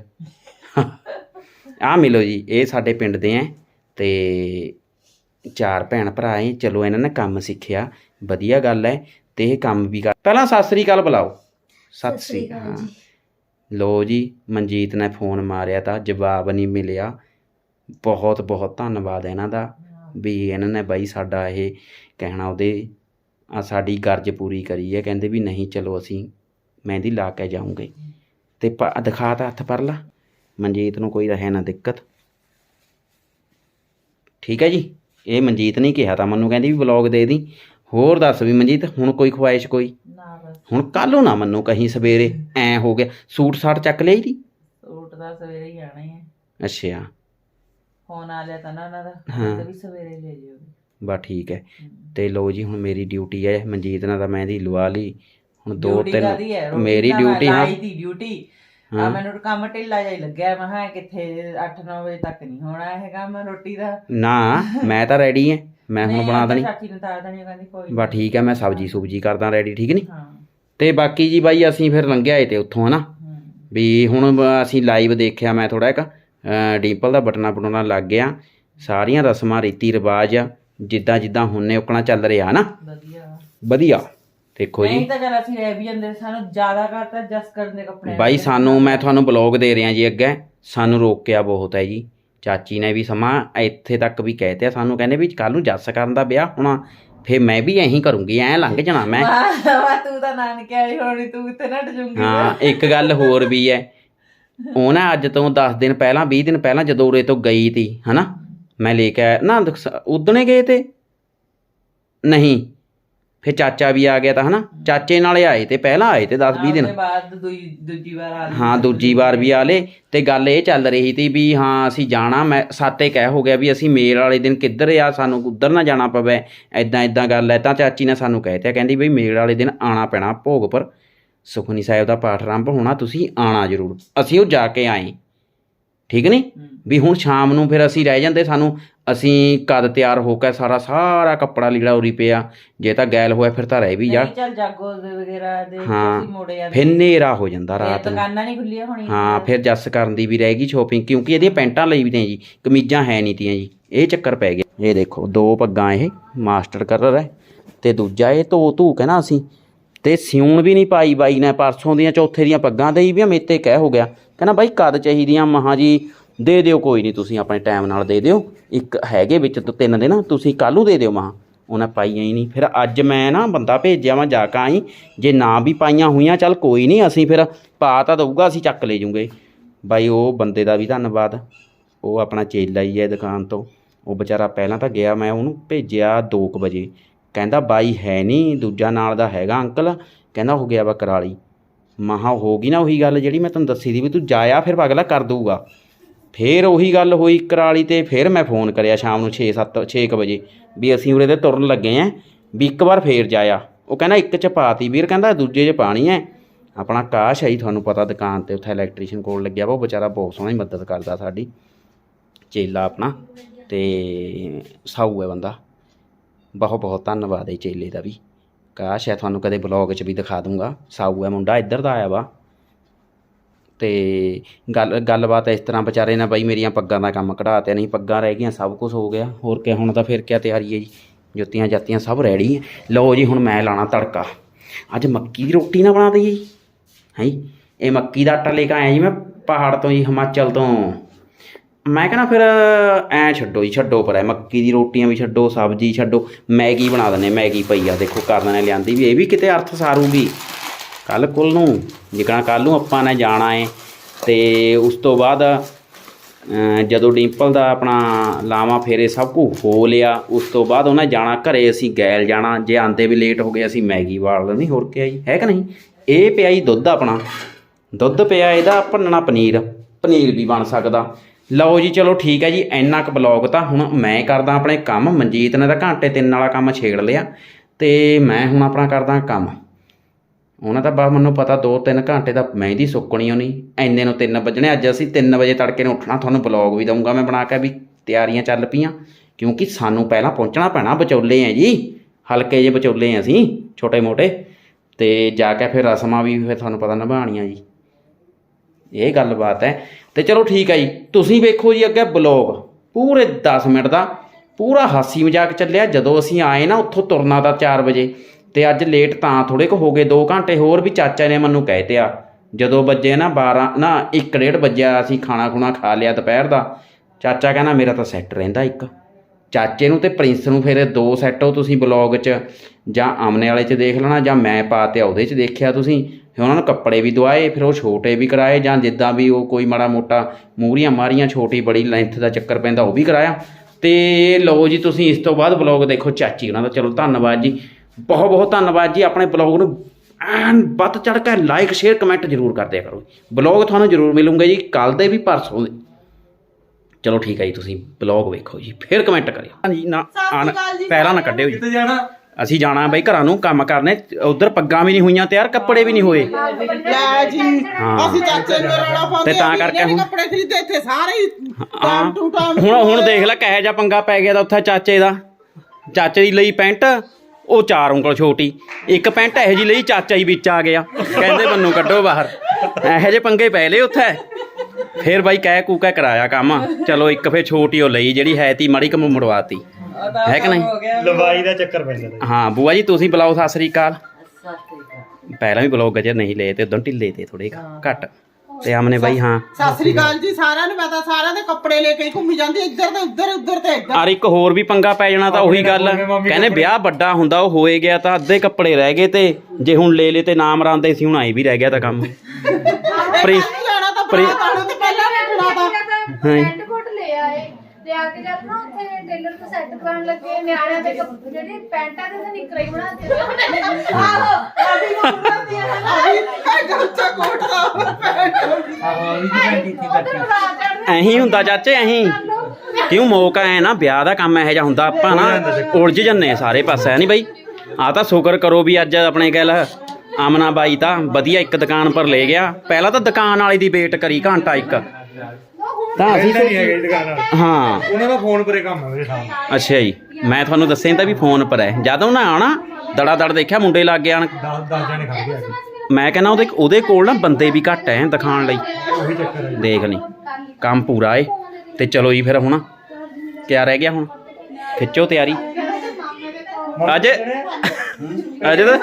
ਆ ਮਿਲੋ ਜੀ, ਇਹ ਸਾਡੇ ਪਿੰਡ ਦੇ ਐ ਤੇ ਚਾਰ ਭੈਣ ਭਰਾ ਐ। ਚਲੋ, ਇਹਨਾਂ ਨੇ ਕੰਮ ਸਿੱਖਿਆ। ਵਧੀਆ ਗੱਲ ਹੈ ਤੇ ਇਹ ਕੰਮ ਵੀ ਕਰ ਪਹਿਲਾਂ ਸਤਿ ਸ੍ਰੀ ਅਕਾਲ ਬੁਲਾਓ। ਸਤਿ ਸ੍ਰੀ ਅਕਾਲ ਲੋ ਜੀ ਮਨਜੀਤ ਨੇ ਫੋਨ ਮਾਰਿਆ ਤਾਂ ਜਵਾਬ ਨਹੀਂ ਮਿਲਿਆ। ਬਹੁਤ ਬਹੁਤ ਧੰਨਵਾਦ ਇਹਨਾਂ ਦਾ ਵੀ ਇਹਨਾਂ ਨੇ ਬਾਈ ਸਾਡਾ ਇਹ ਕਹਿਣਾ ਉਹਦੇ ਆ ਸਾਡੀ ਗਰਜ ਪੂਰੀ ਕਰੀ ਹੈ। ਕਹਿੰਦੇ ਵੀ ਨਹੀਂ ਚਲੋ ਅਸੀਂ ਮਹਿੰਦੀ ਲਾ ਕੇ ਜਾਵਾਂਗੇ ਤੇ ਪ- ਦਿਖਾ ਤਾ ਹੱਥ ਪਰ ਲਾ ਮਨਜੀਤ ਨੂੰ ਕੋਈ ਰਹੇ ਨਾ ਦਿੱਕਤ। ਠੀਕ ਹੈ ਜੀ। ਇਹ ਮਨਜੀਤ ਨੇ ਕਿਹਾ ਤਾਂ ਮੈਨੂੰ। ਕਹਿੰਦੀ ਵੀ ਵਲੌਗ ਦੇ ਦੀ। ਹੋਰ ਦੱਸ ਵੀ ਮਨਜੀਤ ਹੁਣ ਕੋਈ ਖੁਆਇਸ਼ ਕੋਈ? ਨਾ ਬਸ। ਹੁਣ ਕੱਲੋਂ ਨਾ ਮੰਨੋ ਕਹੀਂ ਸਵੇਰੇ ਐ ਹੋ ਗਿਆ। ਸੂਟ ਸਾਟ ਚੱਕ ਲਈ ਦੀ ਸੂਟ ਦਾ ਸਵੇਰੇ ਹੀ ਆਣਾ ਹੀ ਅੱਛਾ ਫੋਨ ਆ ਲਿਆ ਤਾਂ ਨਾ ਉਹਨਾਂ ਦਾ। ਹਾਂ। ਤੇ ਵੀ ਸਵੇਰੇ ਲੈ ਜਿਓਗੇ ਬਾ ਠੀਕ ਹੈ। ਤੇ ਲੋ ਜੀ ਹੁਣ ਮੇਰੀ ਡਿਊਟੀ ਹੈ ਮਨਜੀਤ ਨਾਲ ਤਾਂ ਮੈਂ ਇਹਦੀ ਲਵਾ ਲਈ। ਹੁਣ ਦੋ ਤਿੰਨ ਮੇਰੀ ਡਿਊਟੀ ਹਾਂ। ਲਾਈ ਦੀ ਡਿਊਟੀ। ਆ ਹਾਂ। ਮੈਨੂੰ ਕੰਮ ਢਿੱਲਾ ਜਿਹਾ ਹੀ ਲੱਗਿਆ। ਮੈਂ ਹਾਂ ਕਿੱਥੇ 8-9 ਵਜੇ ਤੱਕ ਨਹੀਂ ਹੋਣਾ ਇਹ ਕੰਮ ਰੋਟੀ ਦਾ। ਨਾ ਮੈਂ ਤਾਂ ਰੈਡੀ ਹਾਂ ਮੈਂ ਹੁਣ ਬਣਾ ਦੇਣੀ। ਚਾਚੀ ਨੂੰ ਤਾਂ ਦੇਣੀ ਕਹਿੰਦੀ ਕੋਈ ਬਾ ਠੀਕ ਹੈ ਮੈਂ ਸਬਜੀ ਸੁਬਜੀ ਕਰਦਾ ਰੈਡੀ ਠੀਕ ਨਹੀਂ? ਹਾਂ। ਤੇ ਬਾਕੀ ਜੀ ਬਾਈ ਅਸੀਂ ਫਿਰ ਲੰਘਿਆ ਏ ਤੇ ਉੱਥੋਂ ਹਨਾ? ਵੀ ਹੁਣ ਅਸੀਂ ਲਾਈਵ ਦੇਖਿਆ ਮੈਂ ਥੋੜਾ ਇੱਕ ਡਿੰਪਲ ਦਾ ਬਟਨਾ ਬਟਨਾ ਲੱਗ ਗਿਆ। ਸਾਰੀਆਂ ਰਸਮਾਂ ਰੀਤੀ ਰਿਵਾਜ ਆ ਜਿੱਦਾਂ ਜਿੱਦਾਂ ਹੁੰਨੇ ਉਕਣਾ ਚੱਲ ਰਿਹਾ ਨਾ ਵਧੀਆ। ਵਧੀਆ। ਦੇਖੋ ਜੀ। ਨਹੀਂ ਤਾਂ ਚੱਲ ਅਸੀਂ ਰਹਿ ਵੀ ਜਾਂਦੇ ਸਾਨੂੰ ਜ਼ਿਆਦਾ ਕਰਤਾ ਜਸ ਕਰਨ ਦੇ ਕੱਪੜੇ ਬਾਈ ਸਾਨੂੰ ਮੈਂ ਤੁਹਾਨੂੰ ਬਲੌਗ ਦੇ ਰਿਹਾ ਜੀ ਅੱਗੇ। ਸਾਨੂੰ ਰੋਕਿਆ ਬਹੁਤ ਹੈ ਜੀ। ਚਾਚੀ ਨੇ ਵੀ ਸਮਾਂ ਇੱਥੇ ਤੱਕ ਵੀ ਕਹਿਤੇ ਸਾਨੂੰ ਕਹਿੰਦੇ ਵੀ ਕੱਲ ਨੂੰ ਜੱਸ ਕਰਨ ਦਾ ਵਿਆਹ ਹੋਣਾ ਫੇ ਮੈਂ ਵੀ ਐਂ ਕਰੂੰਗੀ ਐਂ ਲੰਘ ਜਾਣਾ ਮੈਂ। ਵਾਹ ਤੂੰ ਤਾਂ ਨਾਨਕੇ ਆਈ ਹੋਣੀ ਤੂੰ ਕਿੱਥੇ ਨੱਟ ਜੂੰਗੀ। ਹਾਂ ਇੱਕ ਗੱਲ ਹੋਰ ਵੀ ਹੈ ਉਹ ਨਾ ਅੱਜ ਤੋਂ 10 ਦਿਨ ਪਹਿਲਾਂ 20 ਦਿਨ ਪਹਿਲਾਂ ਜਦੋਂ ਉਰੇ ਤੋਂ ਗਈ ਤੀ ਹਨਾ ਮੈਂ ਲੈ ਕੇ ਆਇਆ ਨਾ ਉਦਣੇ ਗਏ ਤੇ? ਨਹੀਂ ਫੇ ਚਾਚਾ ਵੀ ਆ ਗਿਆ ਤਾਂ ਹਨਾ ਚਾਚੇ ਨਾਲੇ ਆਏ ਤੇ ਪਹਿਲਾਂ ਆਏ ਤੇ 10 20 ਦਿਨ। ਉਹਦੇ ਬਾਅਦ ਦੂਜੀ ਦੂਜੀ ਵਾਰ ਆ ਹਾਂ ਦੂਜੀ ਵਾਰ ਵੀ ਆਲੇ ਤੇ ਗੱਲ ਇਹ ਚੱਲ ਰਹੀ ਤੀ ਵੀ ਹਾਂ ਅਸੀਂ ਜਾਣਾ ਮੈਂ ਸਾਤੇ ਕਹਿ ਹੋ ਗਿਆ ਵੀ ਅਸੀਂ ਮੇਲ ਵਾਲੇ ਦਿਨ ਕਿੱਧਰ ਆ ਸਾਨੂੰ ਉੱਧਰ ਨਾ ਜਾਣਾ ਪਵੇ ਐਦਾਂ ਐਦਾਂ ਗੱਲ ਹੈ ਤਾਂ ਚਾਚੀ ਨੇ ਸਾਨੂੰ ਕਹਿ ਤਾ ਕਹਿੰਦੀ ਬਈ ਮੇਲ ਵਾਲੇ ਦਿਨ ਆਣਾ ਪੈਣਾ ਭੋਗ ਪਰ ਸੁਖਨੀ ਸਾਹਿਬ ਦਾ ਪਾਠ ਆਰੰਭ ਹੋਣਾ ਤੁਸੀਂ ਆਣਾ ਜ਼ਰੂਰ। ਅਸੀਂ ਉਹ ਜਾ ਕੇ ਆਏ। ਠੀਕ ਨਹੀਂ। ਵੀ ਹੁਣ ਸ਼ਾਮ ਨੂੰ ਫਿਰ ਅਸੀਂ ਰਹਿ ਜਾਂਦੇ ਸਾਨੂੰ ਅਸੀਂ ਕਦ ਤਿਆਰ ਹੋ ਕੇ ਸਾਰਾ ਸਾਰਾ ਕੱਪੜਾ ਲੀੜਾ ਉਰੀ ਪਿਆ। ਜੇ ਤਾਂ ਗੈਲ ਹੋਇਆ ਫਿਰ ਤਾਂ ਰਹਿ ਵੀ ਜਾ। ਨਹੀਂ ਚੱਲ ਜਾਗੋ ਦੇ ਵਗੈਰਾ ਦੇ ਹਾਂ। ਫਿਰ ਹਨੇਰਾ ਹੋ ਜਾਂਦਾ ਰਾਤ ਨੂੰ। ਦੁਕਾਨਾਂ ਨਹੀਂ ਖੁੱਲੀਆਂ ਹੋਣੀਆਂ ਹਾਂ ਫਿਰ ਜੱਸ ਕਰਨ ਦੀ ਵੀ ਰਹਿ ਗਈ ਸ਼ੋਪਿੰਗ ਕਿਉਂਕਿ ਇਹਦੀਆਂ ਪੈਂਟਾਂ ਲਈ ਵੀ ਨੇ ਜੀ ਕਮੀਜ਼ਾਂ ਹੈ ਨਹੀਂ ਤੀਆਂ ਜੀ। ਇਹ ਚੱਕਰ ਪੈ ਗਿਆ। ਇਹ ਦੇਖੋ ਦੋ ਪੱਗਾਂ ਇਹ ਮਾਸਟਰ ਕਰਰ ਹੈ ਤੇ ਦੂਜਾ ਇਹ ਧੋ ਧੂ ਕੇ ਨਾ ਅਸੀਂ ਤੇ ਸਿਉਣ ਵੀ ਨਹੀਂ ਪਾਈ ਬਾਈ ਨੇ ਪਰਸੋਂ ਦੀਆਂ ਚੌਥੇ ਦੀਆਂ ਪੱਗਾਂ ਦੇ ਹੀ ਵੀ ਮੇਤੇ ਕਹਿ ਹੋ ਗਿਆ। ਕਹਿੰਦਾ ਬਾਈ ਕਦ ਚਾਹੀਦੀਆਂ ਮਹਾ ਜੀ? ਦੇ ਦਿਓ ਕੋਈ ਨਹੀਂ, ਤੁਸੀਂ ਆਪਣੇ ਟਾਈਮ ਨਾਲ ਦੇ ਦਿਓ। ਇੱਕ ਹੈਗੇ ਵਿੱਚ ਤੋਂ, ਤਿੰਨ ਦਿਨ, ਤੁਸੀਂ ਕੱਲ੍ਹ ਨੂੰ ਦੇ ਦਿਓ ਮਹਾ। ਉਹਨਾਂ ਪਾਈਆਂ ਹੀ ਨਹੀਂ। ਫਿਰ ਅੱਜ ਮੈਂ ਨਾ ਬੰਦਾ ਭੇਜਿਆ, ਮੈਂ ਜਾ ਕੇ ਆਈ। ਜੇ ਨਾ ਵੀ ਪਾਈਆਂ ਹੋਈਆਂ, ਚੱਲ ਕੋਈ ਨਹੀਂ, ਅਸੀਂ ਫਿਰ ਪਾ ਤਾਂ ਦਊਗਾ, ਅਸੀਂ ਚੱਕ ਲੈ ਜੂਗੇ। ਬਾਈ, ਉਹ ਬੰਦੇ ਦਾ ਵੀ ਧੰਨਵਾਦ। ਉਹ ਆਪਣਾ ਚੇਲਾ ਹੀ ਹੈ ਦੁਕਾਨ ਤੋਂ। ਉਹ ਵਿਚਾਰਾ ਪਹਿਲਾਂ ਤਾਂ ਗਿਆ, ਮੈਂ ਉਹਨੂੰ ਭੇਜਿਆ 2:00 ਵਜੇ। ਕਹਿੰਦਾ ਬਾਈ ਹੈ ਨਹੀਂ, ਦੂਜਾ ਨਾਲ ਦਾ ਹੈਗਾ ਅੰਕਲ। ਕਹਿੰਦਾ ਹੋ ਗਿਆ ਵਾ ਕਰਾਲੀ। ਮਹਾ ਹੋ ਗਈ ਨਾ ਉਹੀ ਗੱਲ ਜਿਹੜੀ ਮੈਂ ਤੁਹਾਨੂੰ ਦੱਸੀ ਦੀ ਵੀ ਤੂੰ ਜਾਇਆ ਫਿਰ ਅਗਲਾ ਕਰ ਦਊਗਾ। ਫੇਰ ਉਹੀ ਗੱਲ ਹੋਈ ਕਰਾਲੀ ਤੇ ਫਿਰ ਮੈਂ ਫੋਨ ਕਰਿਆ ਸ਼ਾਮ ਨੂੰ 6 7 6 ਵਜੇ ਵੀ ਅਸੀਂ ਉਰੇ ਤੇ ਤੁਰਨ ਲੱਗੇ ਆਂ ਵੀ ਇੱਕ ਵਾਰ ਫੇਰ ਜਾਇਆ। ਉਹ ਕਹਿੰਦਾ ਇੱਕ ਚ ਪਾਤੀ ਵੀਰ, ਕਹਿੰਦਾ ਦੂਜੇ ਚ ਪਾਣੀ ਐ। ਆਪਣਾ ਕਾਸ਼ ਹੈ ਜੀ ਤੁਹਾਨੂੰ ਪਤਾ ਦੁਕਾਨ ਤੇ ਉੱਥੇ ਇਲੈਕਟ੍ਰੀਸ਼ੀਅਨ ਕੋਲ ਲੱਗਿਆ ਵਾ, ਉਹ ਵਿਚਾਰਾ ਬਹੁਤ ਸੋਹਣੀ ਮਦਦ ਕਰਦਾ ਸਾਡੀ। ਚੇਲਾ ਆਪਣਾ ਤੇ ਸਾਊ ਹੈ ਬੰਦਾ। ਬਹੁਤ ਬਹੁਤ ਧੰਨਵਾਦ ਹੈ ਚੇਲੇ ਦਾ ਵੀ। ਕਾਸ਼ ਹੈ ਤੁਹਾਨੂੰ ਕਦੇ ਬਲੌਗ 'ਚ ਵੀ ਦਿਖਾ ਦੂੰਗਾ ਸਾਊ ਹੈ ਮੁੰਡਾ, ਇੱਧਰ ਦਾ ਆਇਆ ਵਾ। ਤੇ ਗੱਲ, ਗੱਲਬਾਤ ਇਸ ਤਰ੍ਹਾਂ ਵਿਚਾਰੇ ਨੇ ਬਾਈ ਮੇਰੀਆਂ ਪੱਗਾਂ ਦਾ ਕੰਮ ਕਢਾਤਿਆ ਨਹੀਂ, ਪੱਗਾਂ ਰਹਿ ਗਈਆਂ, ਸਭ ਕੁਝ ਹੋ ਗਿਆ। ਹੋਰ ਕਿਆ, ਹੁਣ ਤਾਂ ਫਿਰ ਕਿਆ ਤਿਆਰੀ ਹੈ ਜੀ? ਜੁੱਤੀਆਂ ਜਾਤੀਆਂ ਸਭ ਰੈਡੀ ਹੈ। ਲਓ ਜੀ, ਹੁਣ ਮੈਂ ਲਾਣਾ ਤੜਕਾ। ਅੱਜ ਮੱਕੀ ਦੀ ਰੋਟੀ ਨਾ ਬਣਾ ਦਈਏ ਜੀ। ਹੈ ਇਹ ਮੱਕੀ ਦਾ ਆਟਾ ਲੈ ਕੇ ਆਇਆ ਜੀ ਮੈਂ ਪਹਾੜ ਤੋਂ ਜੀ, ਹਿਮਾਚਲ ਤੋਂ। ਮੈਂ ਕਹਿੰਦਾ ਫਿਰ ਐਂ ਛੱਡੋ ਜੀ, ਛੱਡੋ ਪਰ ਐ ਮੱਕੀ ਦੀ ਰੋਟੀਆਂ ਵੀ ਛੱਡੋ, ਸਬਜ਼ੀ ਛੱਡੋ, ਮੈਗੀ ਬਣਾ ਦਿੰਦੇ ਮੈਗੀ ਪਈ ਆ, ਦੇਖੋ ਕਰਨ ਨੇ ਲਿਆਂਦੀ ਵੀ, ਇਹ ਵੀ ਕਿਤੇ ਅਰਥ ਸਾਰੂਗੀ। ਕੱਲ ਕੁੱਲ ਨੂੰ ਜਿਕਣਾ ਕੱਲ ਨੂੰ ਆਪਾਂ ਨੇ ਜਾਣਾ ਏ, ਤੇ ਉਸ ਤੋਂ ਬਾਅਦ ਜਦੋਂ ਡਿੰਪਲ ਦਾ ਆਪਣਾ ਲਾਵਾਂ ਫੇਰੇ ਸਭ ਕੁ ਹੋ ਲਿਆ, ਉਸ ਤੋਂ ਬਾਅਦ ਉਹਨੇ ਜਾਣਾ, ਘਰੇ ਅਸੀਂ ਗੈਲ ਜਾਣਾ, ਜੇ ਆਂਦੇ ਵੀ ਲੇਟ ਹੋ ਗਏ, ਅਸੀਂ ਮੈਗੀ ਵਾਲ ਲੈਣੀ, ਹੋਰ ਕੀ ਆਈ ਹੈ ਕਿ ਨਹੀਂ? ਇਹ ਪਿਆ ਜੀ ਦੁੱਧ ਆਪਣਾ, ਦੁੱਧ ਪਿਆ, ਇਹਦਾ ਭੰਨਣਾ ਪਨੀਰ ਪਨੀਰ ਵੀ ਬਣ ਸਕਦਾ। ਲਓ ਜੀ, ਚਲੋ ਠੀਕ ਹੈ ਜੀ, ਇੰਨਾ ਕੁ ਬਲੌਗ ਤਾਂ ਹੁਣ ਮੈਂ ਕਰਦਾ ਆਪਣੇ ਕੰਮ। ਮਨਜੀਤ ਨੇ ਤਾਂ ਘੰਟੇ ਤਿੰਨ ਵਾਲਾ ਕੰਮ ਛੇੜ ਲਿਆ ਤੇ ਮੈਂ ਹੁਣ ਆਪਣਾ ਕਰਦਾ ਕੰਮ। ਉਹਨਾਂ ਤਾਂ ਬਾ ਮੈਨੂੰ ਪਤਾ 2-3 ਘੰਟੇ ਦਾ ਮਹਿੰਦੀ ਸੁੱਕਣੀ ਹੋਣੀ। ਐਨੇ ਨੂੰ 3 ਵੱਜਣੇ, ਅੱਜ ਅਸੀਂ 3 ਵਜੇ ਤੜਕੇ ਨੂੰ ਉੱਠਣਾ, ਤੁਹਾਨੂੰ ਬਲੌਗ ਵੀ ਦਊਂਗਾ ਮੈਂ ਬਣਾ ਕੇ ਵੀ ਤਿਆਰੀਆਂ ਚੱਲ ਪਈਆਂ। ਕਿਉਂਕਿ ਸਾਨੂੰ ਪਹਿਲਾਂ ਪਹੁੰਚਣਾ ਪੈਣਾ, ਵਿਚੋਲੇ ਆ ਜੀ, ਹਲਕੇ ਜਿਹੇ ਵਿਚੋਲੇ ਆ ਅਸੀਂ, ਛੋਟੇ ਮੋਟੇ। ਤੇ ਜਾ ਕੇ ਫਿਰ ਰਸਮਾਂ ਵੀ ਫਿਰ ਤੁਹਾਨੂੰ ਪਤਾ ਨਿਭਾਉਣੀਆਂ ਜੀ। ਇਹ ਗੱਲਬਾਤ ਹੈ। ਤੇ ਚਲੋ ਠੀਕ ਹੈ ਜੀ। ਤੁਸੀਂ ਵੇਖੋ ਜੀ ਅੱਗੇ ਬਲੌਗ। ਪੂਰੇ 10 ਮਿੰਟ ਦਾ ਪੂਰਾ ਹਾਸੀ ਮਜ਼ਾਕ ਚੱਲਿਆ। ਜਦੋਂ ਅਸੀਂ ਆਏ ਨਾ, ਉੱਥੋਂ ਤੁਰਨਾ ਦਾ 4 ਵਜੇ। ਤੇ ਅੱਜ ਲੇਟ ਤਾਂ ਥੋੜੇ ਕੁ ਹੋ ਗਏ 2 ਘੰਟੇ। ਹੋਰ ਵੀ ਚਾਚਾ ਨੇ ਮੈਨੂੰ ਕਹਿ ਤਿਆ ਜਦੋਂ ਵੱਜੇ ਨਾ 12 ਨਾ 1:30 ਵੱਜਿਆ, ਅਸੀਂ ਖਾਣਾ ਖੁਣਾ ਖਾ ਲਿਆ ਦੁਪਹਿਰ ਦਾ। ਚਾਚਾ ਕਹਿੰਦਾ, ਮੇਰਾ ਤਾਂ ਸੈੱਟ ਰਹਿੰਦਾ ਇੱਕ। ਚਾਚੇ ਨੂੰ ਤੇ ਪ੍ਰਿੰਸ ਨੂੰ ਫਿਰ ਦੋ ਸੈੱਟ ਹੋ ਤੁਸੀਂ ਬਲੌਗ 'ਚ। ਜਾਂ ਆਮਨੇ ਵਾਲੇ 'ਚ ਦੇਖ ਲੈਣਾ ਜਾਂ ਮੈਂ ਪਾ ਤੇ ਉਹਦੇ 'ਚ ਦੇਖਿਆ ਤੁਸੀਂ। ਉਹਨਾਂ ਨੂੰ ਕੱਪੜੇ ਵੀ ਦਵਾਏ ਫਿਰ ਉਹ ਛੋਟੇ ਵੀ ਕਰਾਏ ਜਾਂ ਜਿੱਦਾਂ ਵੀ ਉਹ ਕੋਈ ਮਾੜਾ ਮੋਟਾ ਮੂਹਰੀਆਂ ਮਾਰੀਆਂ ਛੋਟੀ ਬੜੀ ਲੈਂਥ ਦਾ ਚੱਕਰ ਪੈਂਦਾ ਉਹ ਵੀ ਕਰਾਇਆ। ਤੇ ਲਓ ਜੀ ਤੁਸੀਂ ਇਸ ਤੋਂ ਬਾਅਦ ਬਲੌਗ ਦੇਖੋ ਚਾਚੀ ਉਹਨਾਂ ਦਾ। ਚਲੋ ਧੰਨਵਾਦ ਜੀ। ਬਹੁਤ ਬਹੁਤ ਧੰਨਵਾਦ ਜੀ। ਆਪਣੇ ਬਲੌਗ ਨੂੰ ਐਨ ਵੱਧ ਚੜ ਕੇ ਲਾਈਕ ਸ਼ੇਅਰ ਕਮੈਂਟ ਜ਼ਰੂਰ ਕਰ ਦਿਆ ਕਰੋ ਬਲੌਗ ਤੁਹਾਨੂੰ ਜ਼ਰੂਰ ਮਿਲੂਗਾ ਜੀ ਕੱਲ ਦੇ ਵੀ ਪਰਸੋਂ ਦੇ। ਚਲੋ ਠੀਕ ਹੈ ਜੀ ਤੁਸੀਂ ਬਲੌਗ ਵੇਖੋ ਜੀ ਫਿਰ ਕਮੈਂਟ ਕਰਿਓ। ਹਾਂਜੀ ਨਾ ਪਹਿਲਾਂ ਨਾ ਕੱਢਿਓ ਜੀ। ਕਿੱਥੇ ਜਾਣਾ? ਅਸੀਂ ਜਾਣਾ ਬਈ ਘਰਾਂ ਨੂੰ ਕੰਮ ਕਰਨੇ ਉਧਰ ਪੱਗਾਂ ਵੀ ਨਹੀਂ ਹੋਈਆਂ ਤਿਆਰ ਕੱਪੜੇ ਵੀ ਨਹੀਂ ਹੋਏ। ਲੈ ਜੀ ਹਾਂ। ਅਸੀਂ ਚਾਚੇ ਨੂੰ ਰੌਲਾ ਪਾਉਂਦੇ ਤੇ ਤਾਂ ਆ ਵੀ ਕਰਕੇ ਹੁਣ- ਕੱਪੜੇ ਖਰੀਦੇ ਇੱਥੇ ਸਾਰੇ ਹੀ ਹਾਂ। ਟਾਈਮ ਟੂ ਟਾਈਮ ਹੁਣ ਹੁਣ ਦੇਖ ਲੈ ਕਹੇ ਜਾ ਪੰਗਾ ਪੈ ਗਿਆ ਦਾ ਉੱਥੇ ਚਾਚੇ ਦਾ। ਚਾਚੇ ਦੀ ਲਈ ਪੈਂਟ ਉਹ ਚਾਰ ਉਂਗਲ ਛੋਟੀ। ਇੱਕ ਪੈਂਟ ਇਹੋ ਜੀ ਲਈ ਚਾਚਾ ਹੀ ਵਿੱਚ ਆ ਗਿਆ। ਕਹਿੰਦੇ ਮੈਨੂੰ ਕੱਢੋ ਬਾਹਰ। ਇਹੋ ਜਿਹੇ ਪੰਗੇ ਪੈ ਲਏ ਉੱਥੇ। ਫਿਰ ਬਾਈ ਕਹਿ ਕੂ ਕਹਿ ਕਰਾਇਆ ਕੰਮ। ਚਲੋ ਇੱਕ ਫੇਰ ਛੋਟੀ ਉਹ ਲਈ ਜਿਹੜੀ ਹੈ ਤੀ ਮਾੜੀ ਕਮ ਮੁੜਵਾਤੀ। ਹੈ ਕਿ ਨਹੀਂ? ਲਵਾਈ ਦਾ ਚੱਕਰ ਪੈਂਦਾ ਹਾਂ ਬੂਆ ਜੀ ਤੁਸੀਂ ਬੁਲਾਓ ਸਤਿ ਸ੍ਰੀ ਅਕਾਲ। ਪਹਿਲਾਂ ਵੀ ਬਲੌਗ ਅਜੇ ਨਹੀਂ ਲਏ ਤੇ ਉਦੋਂ ਢਿੱਲੇ ਤੇ ਥੋੜੇ ਘੱਟ। ਤੇ ਆਮਨੇ ਬਾਈ ਹਾਂ। ਸਤਿ ਸ੍ਰੀ ਅਕਾਲ ਜੀ ਸਾਰਿਆਂ ਨੂੰ ਮੈਂ ਤਾਂ ਸਾਰਿਆਂ ਦੇ ਕੱਪੜੇ ਲੈ ਕੇ ਹੀ ਘੁੰਮੀ ਜਾਂਦੀ ਇੱਧਰ ਤੇ ਉੱਧਰ ਉੱਧਰ ਤੇ ਇੱਧਰ। ਔਰ ਇੱਕ ਹੋਰ ਵੀ ਪੰਗਾ ਪੈ ਜਾਣਾ ਤਾਂ ਉਹੀ ਗੱਲ। ਕਹਿੰਦੇ ਵਿਆਹ ਵੱਡਾ ਹੁੰਦਾ ਉਹ ਹੋਏ ਗਿਆ ਤਾਂ ਅੱਧੇ ਕੱਪੜੇ ਰਹਿ ਗਏ ਤੇ ਜੇ ਹੁਣ ਲੈ ਲੇ ਤੇ ਨਾਮ ਰਾਂਦੇ ਸੀ ਹੁਣ ਆਈ ਵੀ ਰਹਿ ਗਿਆ ਤਾਂ ਕੰਮ। ਪ੍ਰੀ- ਪ੍ਰੀ- ਬਰਾਤ ਆਉਣ ਤੋਂ ਪਹਿਲਾਂ ਰੱਖਣਾ ਤਾਂ। ਪੈਂਟ ਕੋਟ ਲੈ ਆਏ। ਤੇ ਆ ਕੇ ਜਦ ਨਾ ਉੱਥੇ ਟੇਲਰ ਤੋਂ ਸੈੱਟ ਕਰਨ ਲੱਗੇ ਨਿਆਣਿਆਂ ਦੇ ਕੱਪ- ਜਿਹੜੇ ਪੈਂਟਾਂ ਦੇ ਤਾਂ ਨਿਕਰੇ ਹੀ ਬਣਾ ਦਿੱਤੇ। ਆਹੋ ਆਦੀ ਮੰਗਦੀ ਆ। ਆਦੀ ਇਹ ਗੱਚਾ ਕੋਟ ਦਾ। ਪੈਂਟ ਆਹੋ ਵੀ ਦੀ ਕੀਤੀ ਬੱਤੀ ਐਹੀ ਹੁੰਦਾ ਚਾਚੇ ਐਹੀ। ਕਿਉਂ ਮੌਕਾ ਐ ਨਾ ਵਿਆਹ ਦਾ ਕੰਮ ਇਹੋ ਜਿਹਾ ਹੁੰਦਾ ਆਪਾਂ ਨਾ ਉਲਝ ਜੰਨੇ ਸਾਰੇ ਪਾਸੇ ਨਹੀਂ ਬਈ? ਆ ਤਾਂ ਸ਼ੁਕਰ ਕਰੋ ਵੀ ਅੱਜ ਆਪਣੇ ਗੱਲ ਆਮਨਾ ਬਾਈ ਤਾਂ ਵਧੀਆ ਇੱਕ ਦੁਕਾਨ ਪਰ ਲੈ ਗਿਆ। ਪਹਿਲਾਂ ਤਾਂ ਦੁਕਾਨ ਵਾਲੀ ਦੀ ਵੇਟ ਕਰੀ ਘੰਟਾ ਇੱਕ। ਤਾਂ ਅਸੀਂ ਨਹੀਂ ਹੈਗੇ ਦੁਕਾਨ ਵਾਲੇ। ਹਾਂ। ਉਹਨਾਂ ਦਾ ਫੋਨ ਪਰੇ ਕੰਮ ਹੈ ਮੇਰੇ ਸਾਹਮਣੇ। ਅੱਛਾ ਜੀ। ਮੈਂ ਤੁਹਾਨੂੰ ਦੱਸਿਆ ਤਾਂ ਵੀ ਫੋਨ ਪਰ। ਹੈ ਜਦ ਉਹਨਾਂ ਆਣਾ ਦੜਾ ਦੜ ਦੇਖਿਆ ਮੁੰਡੇ ਲੱਗ ਗਏ ਆਣ 10 10 ਜਣੇ ਖੜ ਗਏ ਅੱਜ ਮੈਂ ਕਹਿੰਦਾ ਉਹਦੇ ਉਹਦੇ ਕੋਲ ਨਾ ਬੰਦੇ ਵੀ ਘੱਟ ਐ ਦਿਖਾਣ ਲਈ। ਉਹੀ ਚੱਕਰ ਹੈ ਦੇਖ ਲਈ। ਕੰਮ ਪੂਰਾ ਏ। ਤੇ ਚਲੋ ਜੀ ਫਿਰ ਹੁਣ। ਕਿਆ ਰਹਿ ਗਿਆ ਹੁਣ? ਖਿੱਚੋ ਤਿਆਰੀ। ਅਜੇ ਅਜੇ ਤਾਂ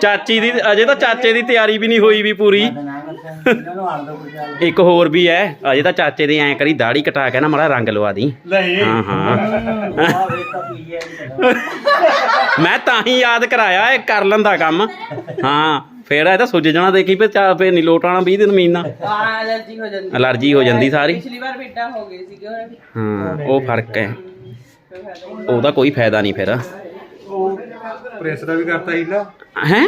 ਚਾਚੀ ਦੀ ਅਜੇ ਤਾਂ ਚਾਚੇ ਦੀ ਤਿਆਰੀ ਵੀ ਨਹੀਂ ਹੋਈ ਵੀ ਪੂਰੀ। ਇੱਕ ਹੋਰ ਵੀ ਐ ਅਜੇ ਤਾਂ ਚਾਚੇ ਦੀ ਐਂ ਕਰੀ ਦਾੜੀ ਕਟਾ ਕੇ ਨਾ ਮਾੜਾ ਰੰਗ ਲਵਾ ਦੀ। ਨਹੀਂ। ਹਾਂ ਹਾਂ। ਮੈਂ ਤਾਂ ਹੀ ਯਾਦ ਕਰਾਇਆ ਇਹ ਕਰ ਲੈਂਦਾ ਕੰਮ। ਹਾਂ ਫੇਰ ਇਹ ਤਾਂ ਸੁੱਜ ਜਾਣਾ ਦੇਖੀ ਫੇ ਚਾ ਫੇ ਨਹੀਂ ਲੋਟਾਣਾ 20 ਦਿਨ ਮਹੀਨਾ। ਹਾਂ ਐਲਰਜੀ ਹੋ ਜਾਂਦੀ। ਅਲਰਜੀ ਹੋ ਜਾਂਦੀ ਸਾਰੀ। ਪਿਛਲੀ ਵਾਰ ਏਦਾਂ ਹੋ ਗਈ ਸੀਗੀ ਉਹ ਹਾਂ ਉਹ ਫ਼ਰਕ ਹੈ। ਉਹਦਾ ਕੋਈ ਫਾਇਦਾ ਨਹੀਂ ਫਿਰ। ਪ੍ਰੈਸ ਦਾ ਵੀ ਕਰਤਾ ਹੀਲਾ। ਹੈ?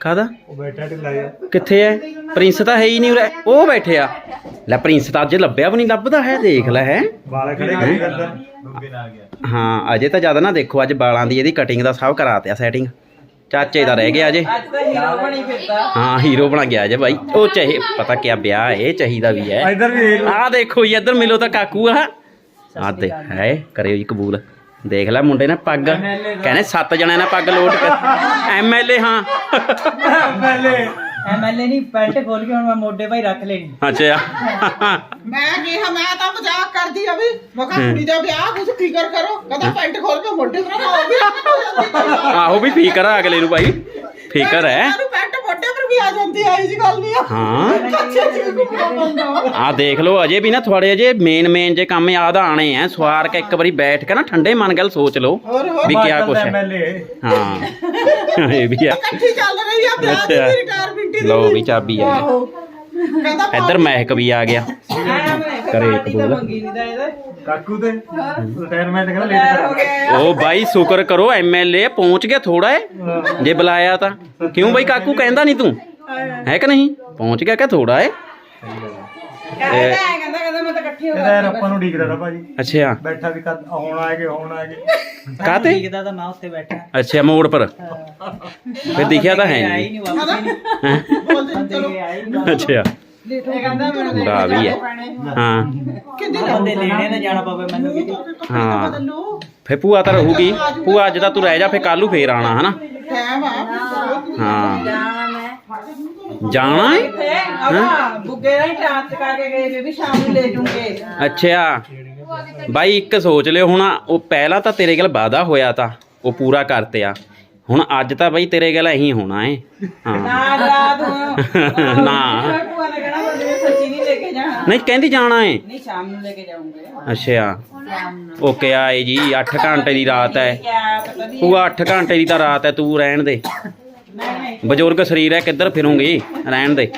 ਕਾਦਾ ਉਹ ਬੈਠਾ ਢਿੱਲਾ ਕਿੱਥੇ ਹੈ ਪ੍ਰਿੰਸ ਤਾਂ ਹੈ ਹੀ ਨਹੀਂ ਉਰੇ। ਉਹ ਬੈਠਿਆ ਲੈ ਪ੍ਰਿੰਸ ਤਾਂ ਅੱਜ ਲੱਭਿਆ ਵੀ ਨਹੀਂ ਲੱਭਦਾ ਹੈ ਦੇਖ ਲੈ ਹੈ। ਵਾਲ ਖੜੇ ਕਰੀ ਕਰਦਾ? ਹਾਂ ਅਜੇ ਤਾਂ ਜ਼ਿਆਦਾ ਨਾ ਦੇਖੋ ਅੱਜ ਵਾਲਾਂ ਦੀ ਇਹਦੀ ਕਟਿੰਗ ਦਾ ਸਭ ਕਰਾਤਿਆ ਸੈਟਿੰਗ ਚਾਚੇ ਦਾ ਰਹਿ ਗਿਆ ਅਜੇ। ਅੱਜ ਤਾਂ ਹੀਰੋ ਬਣੀ ਫਿਰਦਾ ਹਾਂ ਹੀਰੋ ਬਣਾ ਗਿਆ ਜੇ ਬਾਈ। ਉਹ ਚਾਹੇ ਪਤਾ ਕਿਆ ਵਿਆਹ ਇਹ ਚਾਹੀਦਾ ਵੀ ਹੈ ਇੱਧਰ ਵੀ ਦੇਖ ਜੀ ਇੱਧਰ ਮਿਲੋ ਤਾਂ ਕਾਕੂ ਆ। ਆ ਦੇ ਹੈ ਕਰਿਓ ਜੀ ਕਬੂਲ। ਦੇਖ ਲੈ ਮੁੰਡੇ ਨੇ ਪੱਗ। ਕਹਿੰਦੇ ਸੱਤ ਜਣਿਆਂ ਨੇ ਪੱਗ ਲੋਟ ਐਮਐਲਏ ਹਾਂ। ਐਮਐਲਏ ਨਹੀਂ ਪੈਂਟ ਖੋਲ ਕੇ ਹੁਣ ਮੈਂ ਮੋਢੇ ਭਾਈ ਰੱਖ ਲੈਣੀ। ਅੱਛਾ। ਮੈਂ ਕਿਹਾ ਮੈਂ ਤਾਂ ਮਜ਼ਾਕ ਕਰਦੀ ਆ ਵੀ ਮੈਂ ਕਿਹਾ ਕੁੜੀ ਦਾ ਵਿਆਹ ਕੁਝ ਫਿਕਰ ਕਰੋ। ਕਹਿੰਦਾ ਪੈਂਟ ਖੋਲ ਕੇ ਮੋਢੇ ਪਰ ਨਾ ਵੀ ਆਹੋ ਵੀ ਫਿਕਰ ਆ ਅਗਲੇ ਨੂੰ ਭਾਈ। ਫਿਕਰ ਹੈ। ਮੈਨੂੰ ਪੈਂਟ ਮੋਢੇ ਪਰ ਵੀ ਆ ਜਾਂਦੀ ਆਈ ਜੀ ਗੱਲ ਨਹੀਂ ਆ। ਹਾਂ। ਦੇਖ ਲਓ ਅਜੇ ਵੀ ਨਾ ਥੋੜੇ ਅਜੇ ਮੇਨ ਮੇਨ ਜੇ ਕੰਮ ਯਾਦ ਆਣੇ ਆ। ਸਵਾਰ ਕੇ ਇੱਕ ਵਾਰੀ ਬੈਠ ਕੇ ਨਾ ਠੰਡੇ ਮਨ ਗੱਲ ਸੋਚ ਲਓ। ਵੀ ਕਿਆ ਕੁਛ ਹੈ। ਐਮਐਲਏ ਹਾਂ। ਇਹ ਵੀ ਆ। ਇਕੱਠੀ ਚੱਲ ਰਹੀ ਆ ਵਿਆਹ ਦੀ। ਰਿਟਾਇਰਮੈਂਟ ਲਓ ਵੀ ਚਾਬੀ ਆ ਗਈ ਆਹੋ ਕਹਿੰਦਾ ਇੱਧਰ ਮਹਿਕ ਵੀ ਆ ਗਿਆ ਕਰੇ ਇੱਕ ਬੋਲ ਮੰਗੀ ਨਹੀਂ ਦਾ ਇਹਦਾ ਕਾਕੂ ਦੇ ਰਿਟਾਇਰਮੈਂਟ ਕਹਿੰਦਾ ਯਾਰ ਹੋ ਲੇਟ ਗਿਆ ਉਹ ਬਾਈ ਸ਼ੁਕਰ ਕਰੋ ਐਮਐਲਏ ਪਹੁੰਚ ਗਿਆ ਥੋੜਾ ਏ ਜੇ ਬੁਲਾਇਆ ਤਾਂ ਕਿਉਂ ਬਾਈ ਕਾਕੂ ਕਹਿੰਦਾ ਨਹੀਂ ਤੂੰ ਹੈ ਕਿ ਨਹੀਂ ਪਹੁੰਚ ਗਿਆ ਕਿ ਥੋੜਾ ਏ ਇਕੱਠੀ ਹੋ ਇਹਦਾ ਯਾਰ ਆਪਾਂ ਨੂੰ ਡੀਕਦਾ ਤਾ ਭਾਜੀ। ਅੱਛਾ। ਬੈਠਾ ਵੀ ਕਦ ਆਉਣ ਆਏਗੇ ਆਉਣ ਆਏਗੇ ਕਾਤੇ ਦੇਖਦਾ ਤਾਂ ਮੈਂ ਉੱਥੇ ਬੈਠਾ। ਅੱਛਾ ਮੋੜ ਪਰ। ਫਿਰ ਦਿਖਿਆ ਤਾਂ ਹੈ ਆਈ ਨਹੀਂ ਨਹੀਂ। ਵਾਪਸ ਗਏ ਆਈ ਨਹੀਂ ਅੱਛਾ। ਇਹ ਕਹਿੰਦਾ ਮੈਨੂੰ ਮੁੰਡਾ ਵੀ ਹੈ। ਹਾਂ। ਕਿੱਦੀ ਬੰਦੇ ਲੈਣੇ ਨਾ ਜਾਣਾ ਪਵੇ ਮੈਨੂੰ ਕਿਤੇ ਹਾਂ। ਫੇ ਭੂਆ ਤਾਂ ਰਹੂਗੀ। ਭੂਆ ਅੱਜ ਤਾਂ ਤੂੰ ਰਹਿ ਜਾ ਫੇ ਕੱਲੂ ਫੇਰ ਆਣਾ ਹਨਾ? ਟਾਈਮ ਆ। ਹਾਂ। ਜਾਣਾ ਏ? ਤੇ ਆਪਾਂ ਬੁੱਗੇ ਨਾਲ ਟ੍ਰਾਂਸ ਕਰਕੇ ਗਏ ਵੀ ਵੀ ਸ਼ਾਮ ਨੂੰ ਲੈ ਜੂਗੇ। ਅੱਛਾ। ਬਾਈ ਇੱਕ ਸੋਚ ਲਿਓ ਹੁਣ ਉਹ ਪਹਿਲਾਂ ਤਾਂ ਤੇਰੇ ਗੱਲ ਵਾਦਾ ਹੋਇਆ ਤਾਂ ਉਹ ਪੂਰਾ ਕਰਤੇ ਆ। ਹੁਣ ਅੱਜ ਤਾਂ ਬਾਈ ਤੇਰੇ ਗੱਲ ਇਹੀ ਹੋਣਾ ਏ। ਹਾਂ। ਨਾ ਰਾਤ ਨੂੰ। ਨਾ। ਭੂਆ ਨੇ ਕਹਿਣਾ ਬੰਦੇ ਸੱਚੀ ਨਹੀਂ ਲੈ ਕੇ ਜਾਣਾ। ਨਹੀਂ ਕਹਿੰਦੀ ਜਾਣਾ ਏ। ਨਹੀਂ ਸ਼ਾਮ ਨੂੰ ਲੈ ਕੇ ਜਾਉਂਗੇ ਅੱਛਾ। ਓਕੇ ਆਏ ਜੀ 8 ਘੰਟੇ ਦੀ ਰਾਤ ਹੈ ਕਿਆ ਪਤਾ ਨਹੀਂ ਪੂਆ 8 ਘੰਟੇ ਦੀ ਤਾਂ ਰਾਤ ਹੈ ਤੂੰ ਰਹਿਣ ਦੇ। ਬਜ਼ੁਰਗ ਸਰੀਰ ਹੈ ਕਿੱਧਰ ਫਿਰੂੰਗੀ ਰਹਿਣ ਦੇ।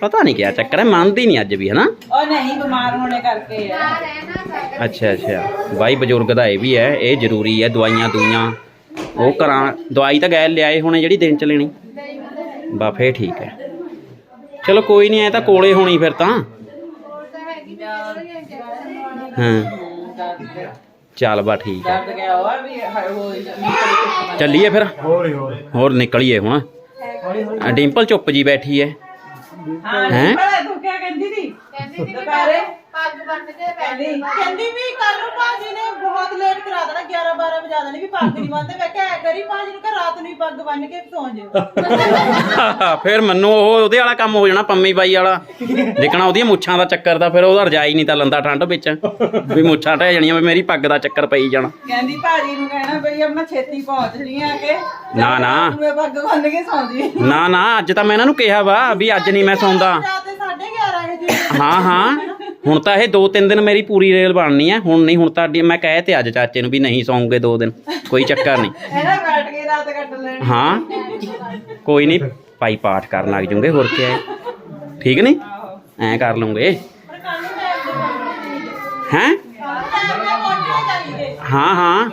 ਪਤਾ ਨਹੀਂ ਕਿਆ ਚੱਕਰ ਹੈ ਮੰਨਦੀ ਨਹੀਂ ਅੱਜ ਵੀ ਹਨਾ? ਉਹ ਨਹੀਂ ਬਿਮਾਰ ਹੋਣੇ ਕਰਕੇ ਆ। ਅੱਛਾ ਅੱਛਾ। ਬਾਈ ਬਜ਼ੁਰਗ ਦਾ ਇਹ ਵੀ ਹੈ ਇਹ ਜ਼ਰੂਰੀ ਹੈ ਦਵਾਈਆਂ ਦੁਈਆਂ। ਉਹ ਕਰਾਂ ਦਵਾਈ ਤਾਂ ਗੈਰ ਲਿਆਏ ਹੋਣੇ ਜਿਹੜੀ ਦਿਨ ਚ ਲੈਣੀ। ਬਾ ਫੇਰ ਠੀਕ ਹੈ। ਚਲੋ ਕੋਈ ਨਹੀਂ ਐ ਤਾਂ ਕੋਲੇ ਹੋਣੀ ਫਿਰ ਤਾਂ। ਹਾਂ। ਚੱਲ ਬਾ ਠੀਕ ਨਿਕਲ ਚੱਲੀਏ ਫਿਰ? ਹੋਰ ਹੀ ਹੋਰ ਹੋਰ ਨਿਕਲੀਏ ਹੁਣ। ਆ ਡਿੰਪਲ ਚੁੱਪ ਜੀ ਬੈਠੀ ਹੈ ਹਾਂ? ਤੂੰ ਕਹਿੰਦੀ ਸੀ? ਕਹਿੰਦੀ ਸੀ ਦੁਪਹਿਰੇ? ਪੱਗ ਬੰਨ ਕੇ ਕਹਿੰਦੀ ਕਹਿੰਦੀ ਵੀ ਕੱਲ ਨੂੰ ਭਾਜੀ ਨੇ ਬਹੁਤ ਲੇਟ ਕਰਾ ਦੇਣਾ 11 12 ਵਜਾ ਦੇਣੀ ਵੀ ਪੱਗ ਨਹੀਂ ਬੰਨਦੇ ਮੈਂ ਕਿਹਾ ਐ ਕਰੀ ਭਾਜੀ ਨੂੰ ਕਿ ਰਾਤ ਨੂੰ ਹੀ ਪੱਗ ਬੰਨ ਕੇ ਸੌਂ ਜਾਓ। ਫਿਰ ਮੈਨੂੰ ਉਹ ਉਹਦੇ ਵਾਲਾ ਕੰਮ ਹੋ ਜਾਣਾ ਪੰਮੀ ਬਾਈ ਵਾਲਾ। ਦੇਖਣਾ ਉਹਦੀਆਂ ਮੁੱਛਾਂ ਦਾ ਚੱਕਰ ਦਾ ਫਿਰ ਉਹਦਾ ਰਜਾਈ ਨਹੀਂ ਤਾਂ ਲੰਦਾ ਠੰਡ ਵਿੱਚ। ਵੀ ਮੁੱਛਾਂ ਢਹਿ ਜਾਣੀਆਂ ਵੀ ਮੇਰੀ ਪੱਗ ਦਾ ਚੱਕਰ ਪਈ ਜਾਣਾ। ਕਹਿੰਦੀ ਭਾਜੀ ਨੂੰ ਕਹਿਣਾ ਬਈ ਆਪਣਾ ਛੇਤੀ ਪਹੁੰਚ ਲਈ ਆ ਕੇ। ਨਾ, ਨਾ। ਮੈਂ ਪੱਗ ਬੰਨ ਕੇ ਸੌਂ ਜੀ ਨਾ ਨਾ ਅੱਜ ਤਾਂ ਮੈਂ ਇਹਨਾਂ ਨੂੰ ਕਿਹਾ ਵਾ ਵੀ ਅੱਜ ਨਹੀਂ ਮੈਂ ਸੌਂਦਾ। ਰਾਤ ਦੇ 11:30 ਵਜੇ। ਜੀ ਹਾਂ ਹਾਂ। ਹੁਣ ਤਾਂ ਇਹ 2-3 ਦਿਨ ਮੇਰੀ ਪੂਰੀ ਰੇਲ ਬਣਨੀ ਹੈ ਹੁਣ ਨਹੀਂ ਹੁਣ ਤਾਂ ਅੱਡੀ- ਮੈਂ ਕਹੇ ਤੇ ਅੱਜ ਚਾਚੇ ਨੂੰ ਵੀ ਨਹੀਂ ਸੌਂਗੇ 2 ਦਿਨ। ਕੋਈ ਚੱਕਰ ਨਹੀਂ। ਇਹਦਾ ਬੈਠ ਕੇ ਰਾਤ ਕੱਟ ਲੈਣੀ। ਹਾਂ। ਕੋਈ ਨਹੀਂ ਭਾਈ ਪਾਠ ਕਰਨ ਲੱਗ ਜੂਗੇ ਹੋਰ ਕੀ ਹੈ? ਠੀਕ ਨਹੀਂ? ਐਂ ਕਰ ਲੂੰਗੇ। ਹੈਂ? ਹਾਂ ਹਾਂ।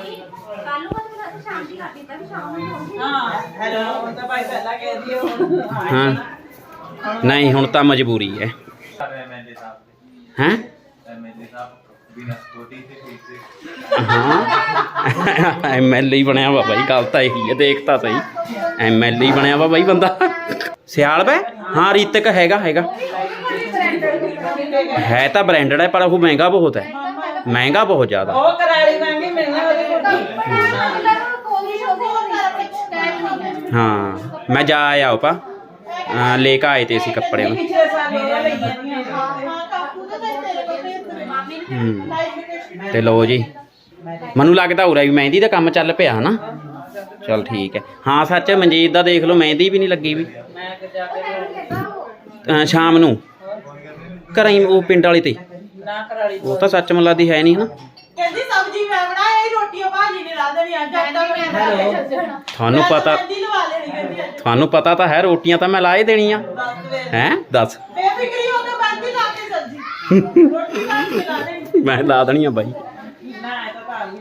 ਹਾਂ ਹੈਲੋ ਤਾਂ ਭਾਈ ਪਹਿਲਾਂ ਕਹਿ ਦਿਓ ਹੁਣ ਹਾਂ। ਨਹੀਂ ਹੁਣ ਤਾਂ ਮਜਬੂਰੀ ਹੈ। ਹੈਂ? ਹਾਂ। ਐਮਐਲਏ ਹੀ ਬਣਿਆ ਵਾ ਬਾਈ ਗੱਲ ਤਾਂ ਇਹੀ ਹੈ ਦੇਖ ਤਾਂ ਸਹੀ। ਐਮਐਲਏ ਹੀ ਬਣਿਆ ਵਾ ਬਾਈ ਬੰਦਾ। ਸਿਆਲ ਬੈ? ਹਾਂ ਰੀਤਕ ਹੈਗਾ ਹੈਗਾ। ਹੈ ਤਾਂ ਬ੍ਰਾਂਡਡ ਹੈ ਪਰ ਉਹ ਮਹਿੰਗਾ ਬਹੁਤ ਹੈ। ਮਹਿੰਗਾ ਬਹੁਤ ਜ਼ਿਆਦਾ। ਉਹ ਕਰਾਲੀ ਵਾਂਗੇ ਮਿਲਣਾ ਉਹਦੇ ਕੋਲ। ਹੈ ਮੈਂ ਜਾ ਆਇਆ ਪਾ ਲੈ ਕੇ ਆਏ ਤੇ ਅਸੀਂ ਕੱਪੜੇ ਨੂੰ ਪਿਛਲੇ ਸਾਲ ਉਹ ਲਈਆਂ ਦੀਆਂ ਹਾਂ ਕਾਕੂ ਦੇ ਤਾਂ ਤੇਰੇ ਕੋਲ ਭੇਜ ਮਾਮੀ ਹੂੰ। ਤੇ ਲੋ ਜੀ। ਮੈਨੂੰ ਲੱਗਦਾ ਉਰਾ ਵੀ ਮਹਿੰਦੀ ਦਾ ਕੰਮ ਚੱਲ ਪਿਆ ਹਨਾ? ਚਲ ਠੀਕ ਹੈ। ਹਾਂ ਸੱਚ ਮਨਜੀਤ ਦਾ ਦੇਖ ਲਓ ਮਹਿੰਦੀ ਵੀ ਨਹੀਂ ਲੱਗੀ ਵੀ। ਕਿ ਕੇ ਅਹ ਸ਼ਾਮ ਨੂੰ। ਘਰਾਂ ਹੀ ਉਹ ਪਿੰਡ ਵਾਲੀ ਤੇ। ਨਾ ਕਰਾਲੀ ਉਹ ਤਾਂ ਸੱਚ ਮੱਲਾ ਦੀ ਹੈ ਨਹੀਂ ਹਨਾ? ਕਹਿੰਦੀ ਸਬਜ਼ੀ ਮੈਂ ਬਣਾਈ ਰੋਟੀਆਂ ਭਾਜੀ ਨੇ ਲਾ ਦੇਣੀ ਅੱਜ ਆਟਾ ਮੈਂ ਤੁਹਾਨੂੰ ਪਤਾ ਮਹਿੰਦੀ ਲਵਾ ਲੈਣੀ ਕਹਿੰਦੀ ਅੱਜ। ਤੁਹਾਨੂੰ ਪਤਾ ਤਾਂ ਹੈ ਰੋਟੀਆਂ ਤਾਂ ਮੈਂ ਲਾ ਹੀ ਦੇਣੀਆਂ। ਦਸ ਵੇ ਹੈ? ਦੱਸ। ਬੇਫਿਕਰੀ ਹੋ ਕੇ ਲਾ ਕੇ ਸਬਜ਼ੀ। ਰੋਟੀ ਲਾ ਕੇ ਲਾ ਦੇਣੀ। ਮੈਂ ਲਾ ਬਾਈ ਇਹ ਤਾਂ ਭਾਲ ਹੀ?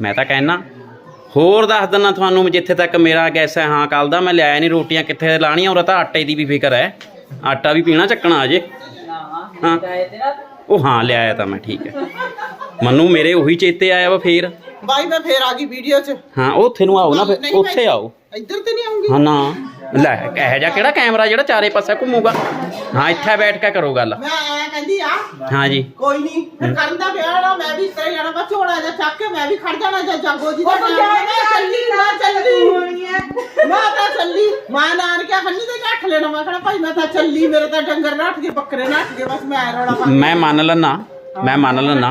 ਮੈਂ ਤਾਂ ਕਹਿਣਾ। ਹੋਰ ਦੱਸ ਦਿੰਨਾ ਤੁਹਾਨੂੰ ਜਿੱਥੇ ਤੱਕ ਮੇਰਾ ਗੈਸ ਹੈ ਹਾਂ ਕੱਲ ਦਾ ਮੈਂ ਲਿਆਇਆ ਨਹੀਂ ਰੋਟੀਆਂ ਕਿੱਥੇ ਲਾਣੀਆਂ? ਉਹ ਤਾਂ ਆਟੇ ਦੀ ਵੀ ਫਿਕਰ ਹੈ। ਆਟਾ ਵੀ ਪੀਣਾ ਚੱਕਣਾ ਅਜੇ। ਹਾਂ। ਉਹ ਹਾਂ ਲਿਆਇਆ ਤਾਂ ਮੈਂ ਠੀਕ ਹੈ। ਮੈਨੂੰ ਮੇਰੇ ਉਹੀ ਚੇਤੇ ਆਇਆ ਵਾ ਫੇਰ। ਬਾਈ ਮੈਂ ਫੇਰ ਆ ਗਈ ਵੀਡੀਓ 'ਚ। ਹਾਂ ਉੱਥੇ ਨੂੰ ਆਓ ਨਾ ਫਿਰ। ਉੱਥੇ। ਆਓ। ਇੱਧਰ ਤੇ ਨਹੀਂ ਆਉਂਗੀ। ਹਾਂ ਨਾ। ਲੈ ਇਹ ਜਿਹਾ ਕਿਹੜਾ ਕੈਮਰਾ ਜਿਹੜਾ ਚਾਰੇ ਪਾਸੇ ਘੁੰਮੂਗਾ? ਹਾਂ ਇੱਥੇ ਬੈਠ ਕੇ ਕਰੋ ਗੱਲ। ਮੈਂ ਐ ਕਹਿੰਦੀ ਆ ਹਾਂ ਜੀ। ਕੋਈ ਨਹੀਂ ਫਿਰ ਕਰਨ ਦਾ ਵਿਆਹ ਨਾ ਮੈਂ ਵੀ ਇਸ ਤਰ੍ਹਾਂ ਹੀ ਜਾਣਾ ਬਸ ਝੋਲਾ ਜਾ ਚੱਕ ਕੇ ਮੈਂ ਵੀ ਖੜ ਜਾਣਾ ਜਾਂ ਜਾਗੋ ਜੀ ਦਾ ਟਾਈਮ ਹੈ, ਮੈਂ ਚੱਲੀ ਮੈਂ ਚੱਲੀ। ਮੈਂ ਤਾਂ ਚੱਲੀ। ਮਾਂ ਨਾਨ ਕੇ ਹੰਨੀ ਤੇ ਰੱਖ ਲੈਣਾ ਮੈਂ ਕਹਣਾ ਭਾਈ ਮੈਂ ਤਾਂ ਚੱਲੀ ਮੇਰੇ ਤਾਂ ਡੰਗਰ ਨੱਠ ਗਏ ਬੱਕਰੇ ਨੱਠ ਗਏ ਬਸ ਮੈਂ ਰੌਲਾ ਪਾ ਮੈਂ ਮੰਨ ਲੈਣਾ ਮੈਂ ਮੰਨ ਲੈਣਾ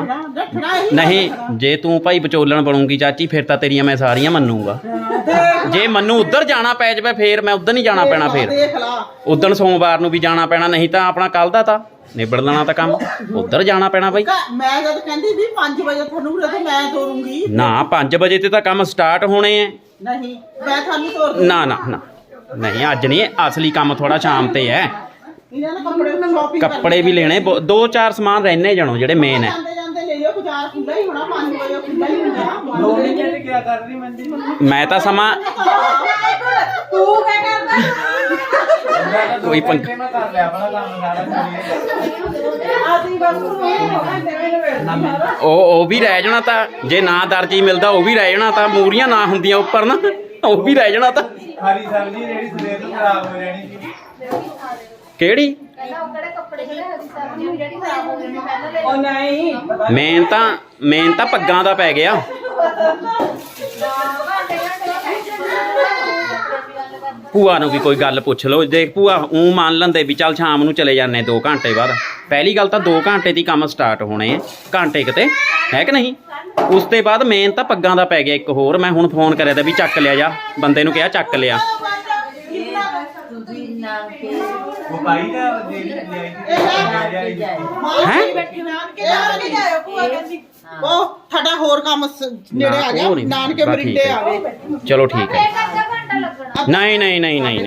ਨਹੀਂ ਜੇ ਤੂੰ ਭਾਈ ਵਿਚੋਲਣ ਬਣੂਗੀ ਚਾਚੀ ਫਿਰ ਤਾਂ ਤੇਰੀਆਂ ਮੈਂ ਸਾਰੀਆਂ ਮੰਨੂਗਾ। ਜੇ ਮੈਨੂੰ ਉੱਧਰ ਜਾਣਾ ਪੈ ਜਾਵੇ ਫੇਰ ਮੈਂ ਉੱਧਰ ਨਹੀਂ ਜਾਣਾ ਪੈਣਾ ਫੇਰ। ਉਦੋਂ ਸੋਮਵਾਰ ਨੂੰ ਵੀ ਜਾਣਾ ਪੈਣਾ ਨਹੀਂ ਤਾਂ ਆਪਣਾ ਕੱਲ ਦਾ ਤਾਂ। ਨਿਬੜ ਲੈਣਾ ਤਾਂ ਕੰਮ। ਉੱਧਰ ਜਾਣਾ ਪੈਣਾ ਬਾਈ। ਮੈਂ ਜਦ ਕਹਿੰਦੀ ਵੀ 5 ਵਜੇ ਤੁਹਾਨੂੰ ਉਰੇ ਤੇ ਮੈਂ ਤੋਰੂੰਗੀ। ਨਾ 5 ਵਜੇ ਤੇ ਤਾਂ ਕੰਮ ਸਟਾਰਟ ਹੋਣੇ ਐ। ਨਹੀਂ ਮੈਂ ਤੁਹਾਨੂੰ ਤੋਰ ਨਾ ਨਾ ਨਾ। ਨਹੀਂ ਅੱਜ ਨਹੀਂ ਅਸਲੀ ਕੰਮ ਥੋੜਾ ਸ਼ਾਮ ਤੇ ਐ। ਇਹਨਾਂ ਨੇ ਕੱਪੜੇ ਸ਼ਾਪਿੰਗ ਕੱਪੜੇ ਵੀ ਲੈਣੇ ਬਹੁ- ਦੋ ਚਾਰ ਸਮਾਨ ਰਹਿਣੇ ਜਾਣੋ ਜਿਹੜੇ ਮੇਨ ਐ ਜਾਂਦੇ ਜਾਂਦੇ ਲੈ ਲਿਓ ਬਾਜ਼ਾਰ ਖੁੱਲਾ ਹੀ ਹੋਣਾ 5 ਵਜੇ ਖੁੱਲਾ ਹੀ ਹੁੰਦਾ। ਦੋ ਮਹੀਨੇ ਕੀ ਕਰ ਰਹੀ ਮੰਦੀ ਮੈਂ ਤਾਂ ਸਮਾਂ ਤੂੰ ਕੀ ਕਰਦਾ? ਕੋਈ ਪੰਗ ਮੈਂ ਕਰ ਲਿਆ ਆਪਣਾ ਕੰਮ ਸਾਰਾ ਆਦੀ ਬਸ ਤੂੰ ਇਹ ਹੋਣਾ ਉਹ ਉਹ ਵੀ ਰਹਿ ਜਾਣਾ ਤਾਂ ਜੇ ਨਾ ਦਰਜੀ ਮਿਲਦਾ ਉਹ ਵੀ ਰਹਿ ਜਾਣਾ ਤਾਂ ਮੂਰੀਆਂ ਨਾ ਹੁੰਦੀਆਂ ਉੱਪਰ ਨਾ ਉਹ ਵੀ ਰਹਿ ਜਾਣਾ ਤਾਂ। ਹਰੀ ਸਬਜ਼ੀ ਜਿਹੜੀ ਸਵੇਰ ਤੋਂ ਖਰਾਬ ਹੋ ਜਾਣੀ ਸੀ। ਕਿਹੜੀ? ਉਹ ਨਹੀਂ। ਮੇਨ ਤਾਂ ਮੇਨ ਤਾਂ ਪੱਗਾਂ ਦਾ ਪੈ ਗਿਆ। ਭੂਆ ਨੂੰ ਵੀ ਕੋਈ ਗੱਲ ਪੁੱਛ ਲਓ। ਦੇਖ ਭੂਆ ਉਹ ਮੰਨ ਲੈਂਦੇ ਵੀ ਚੱਲ ਸ਼ਾਮ ਨੂੰ ਚਲੇ ਜਾਂਦੇ 2 ਘੰਟੇ ਬਾਅਦ। ਪਹਿਲੀ ਗੱਲ ਤਾਂ 2 ਘੰਟੇ ਦੀ ਕੰਮ ਸਟਾਰਟ ਹੋਣੇ ਆ। ਘੰਟੇ ਕਿਤੇ ਹੈ ਕਿ ਨਹੀਂ? ਉਸ ਤੋਂ ਬਾਅਦ ਮੇਨ ਤਾਂ ਪੱਗਾਂ ਦਾ ਪੈ ਗਿਆ ਇੱਕ ਹੋਰ। ਮੈਂ ਹੁਣ ਫੋਨ ਕਰਿਆ ਤਾਂ ਵੀ ਚੱਕ ਲਿਆ ਜਾ। ਬੰਦੇ ਨੂੰ ਕਿਹਾ ਚੱਕ ਲਿਆ। ਨਾ ਉਹ ਦਾ ਹੈਂ? ਬੈਠੀ ਜਾਇਓ ਭੂਆ ਕਹਿੰਦੀ। ਤੁਹਾਡਾ ਹੋਰ ਕੰਮ ਸ- ਨੇੜੇ ਆ ਗਿਆ। ਉਹ ਨਹੀਂ, ਮਰਿੰਡੇ ਚਲੋ ਠੀਕ ਹੈ। ਘੰਟਾ ਲੱਗਣਾ। ਨਹੀਂ ਨਹੀਂ ਨਹੀਂ ਨਹੀਂ।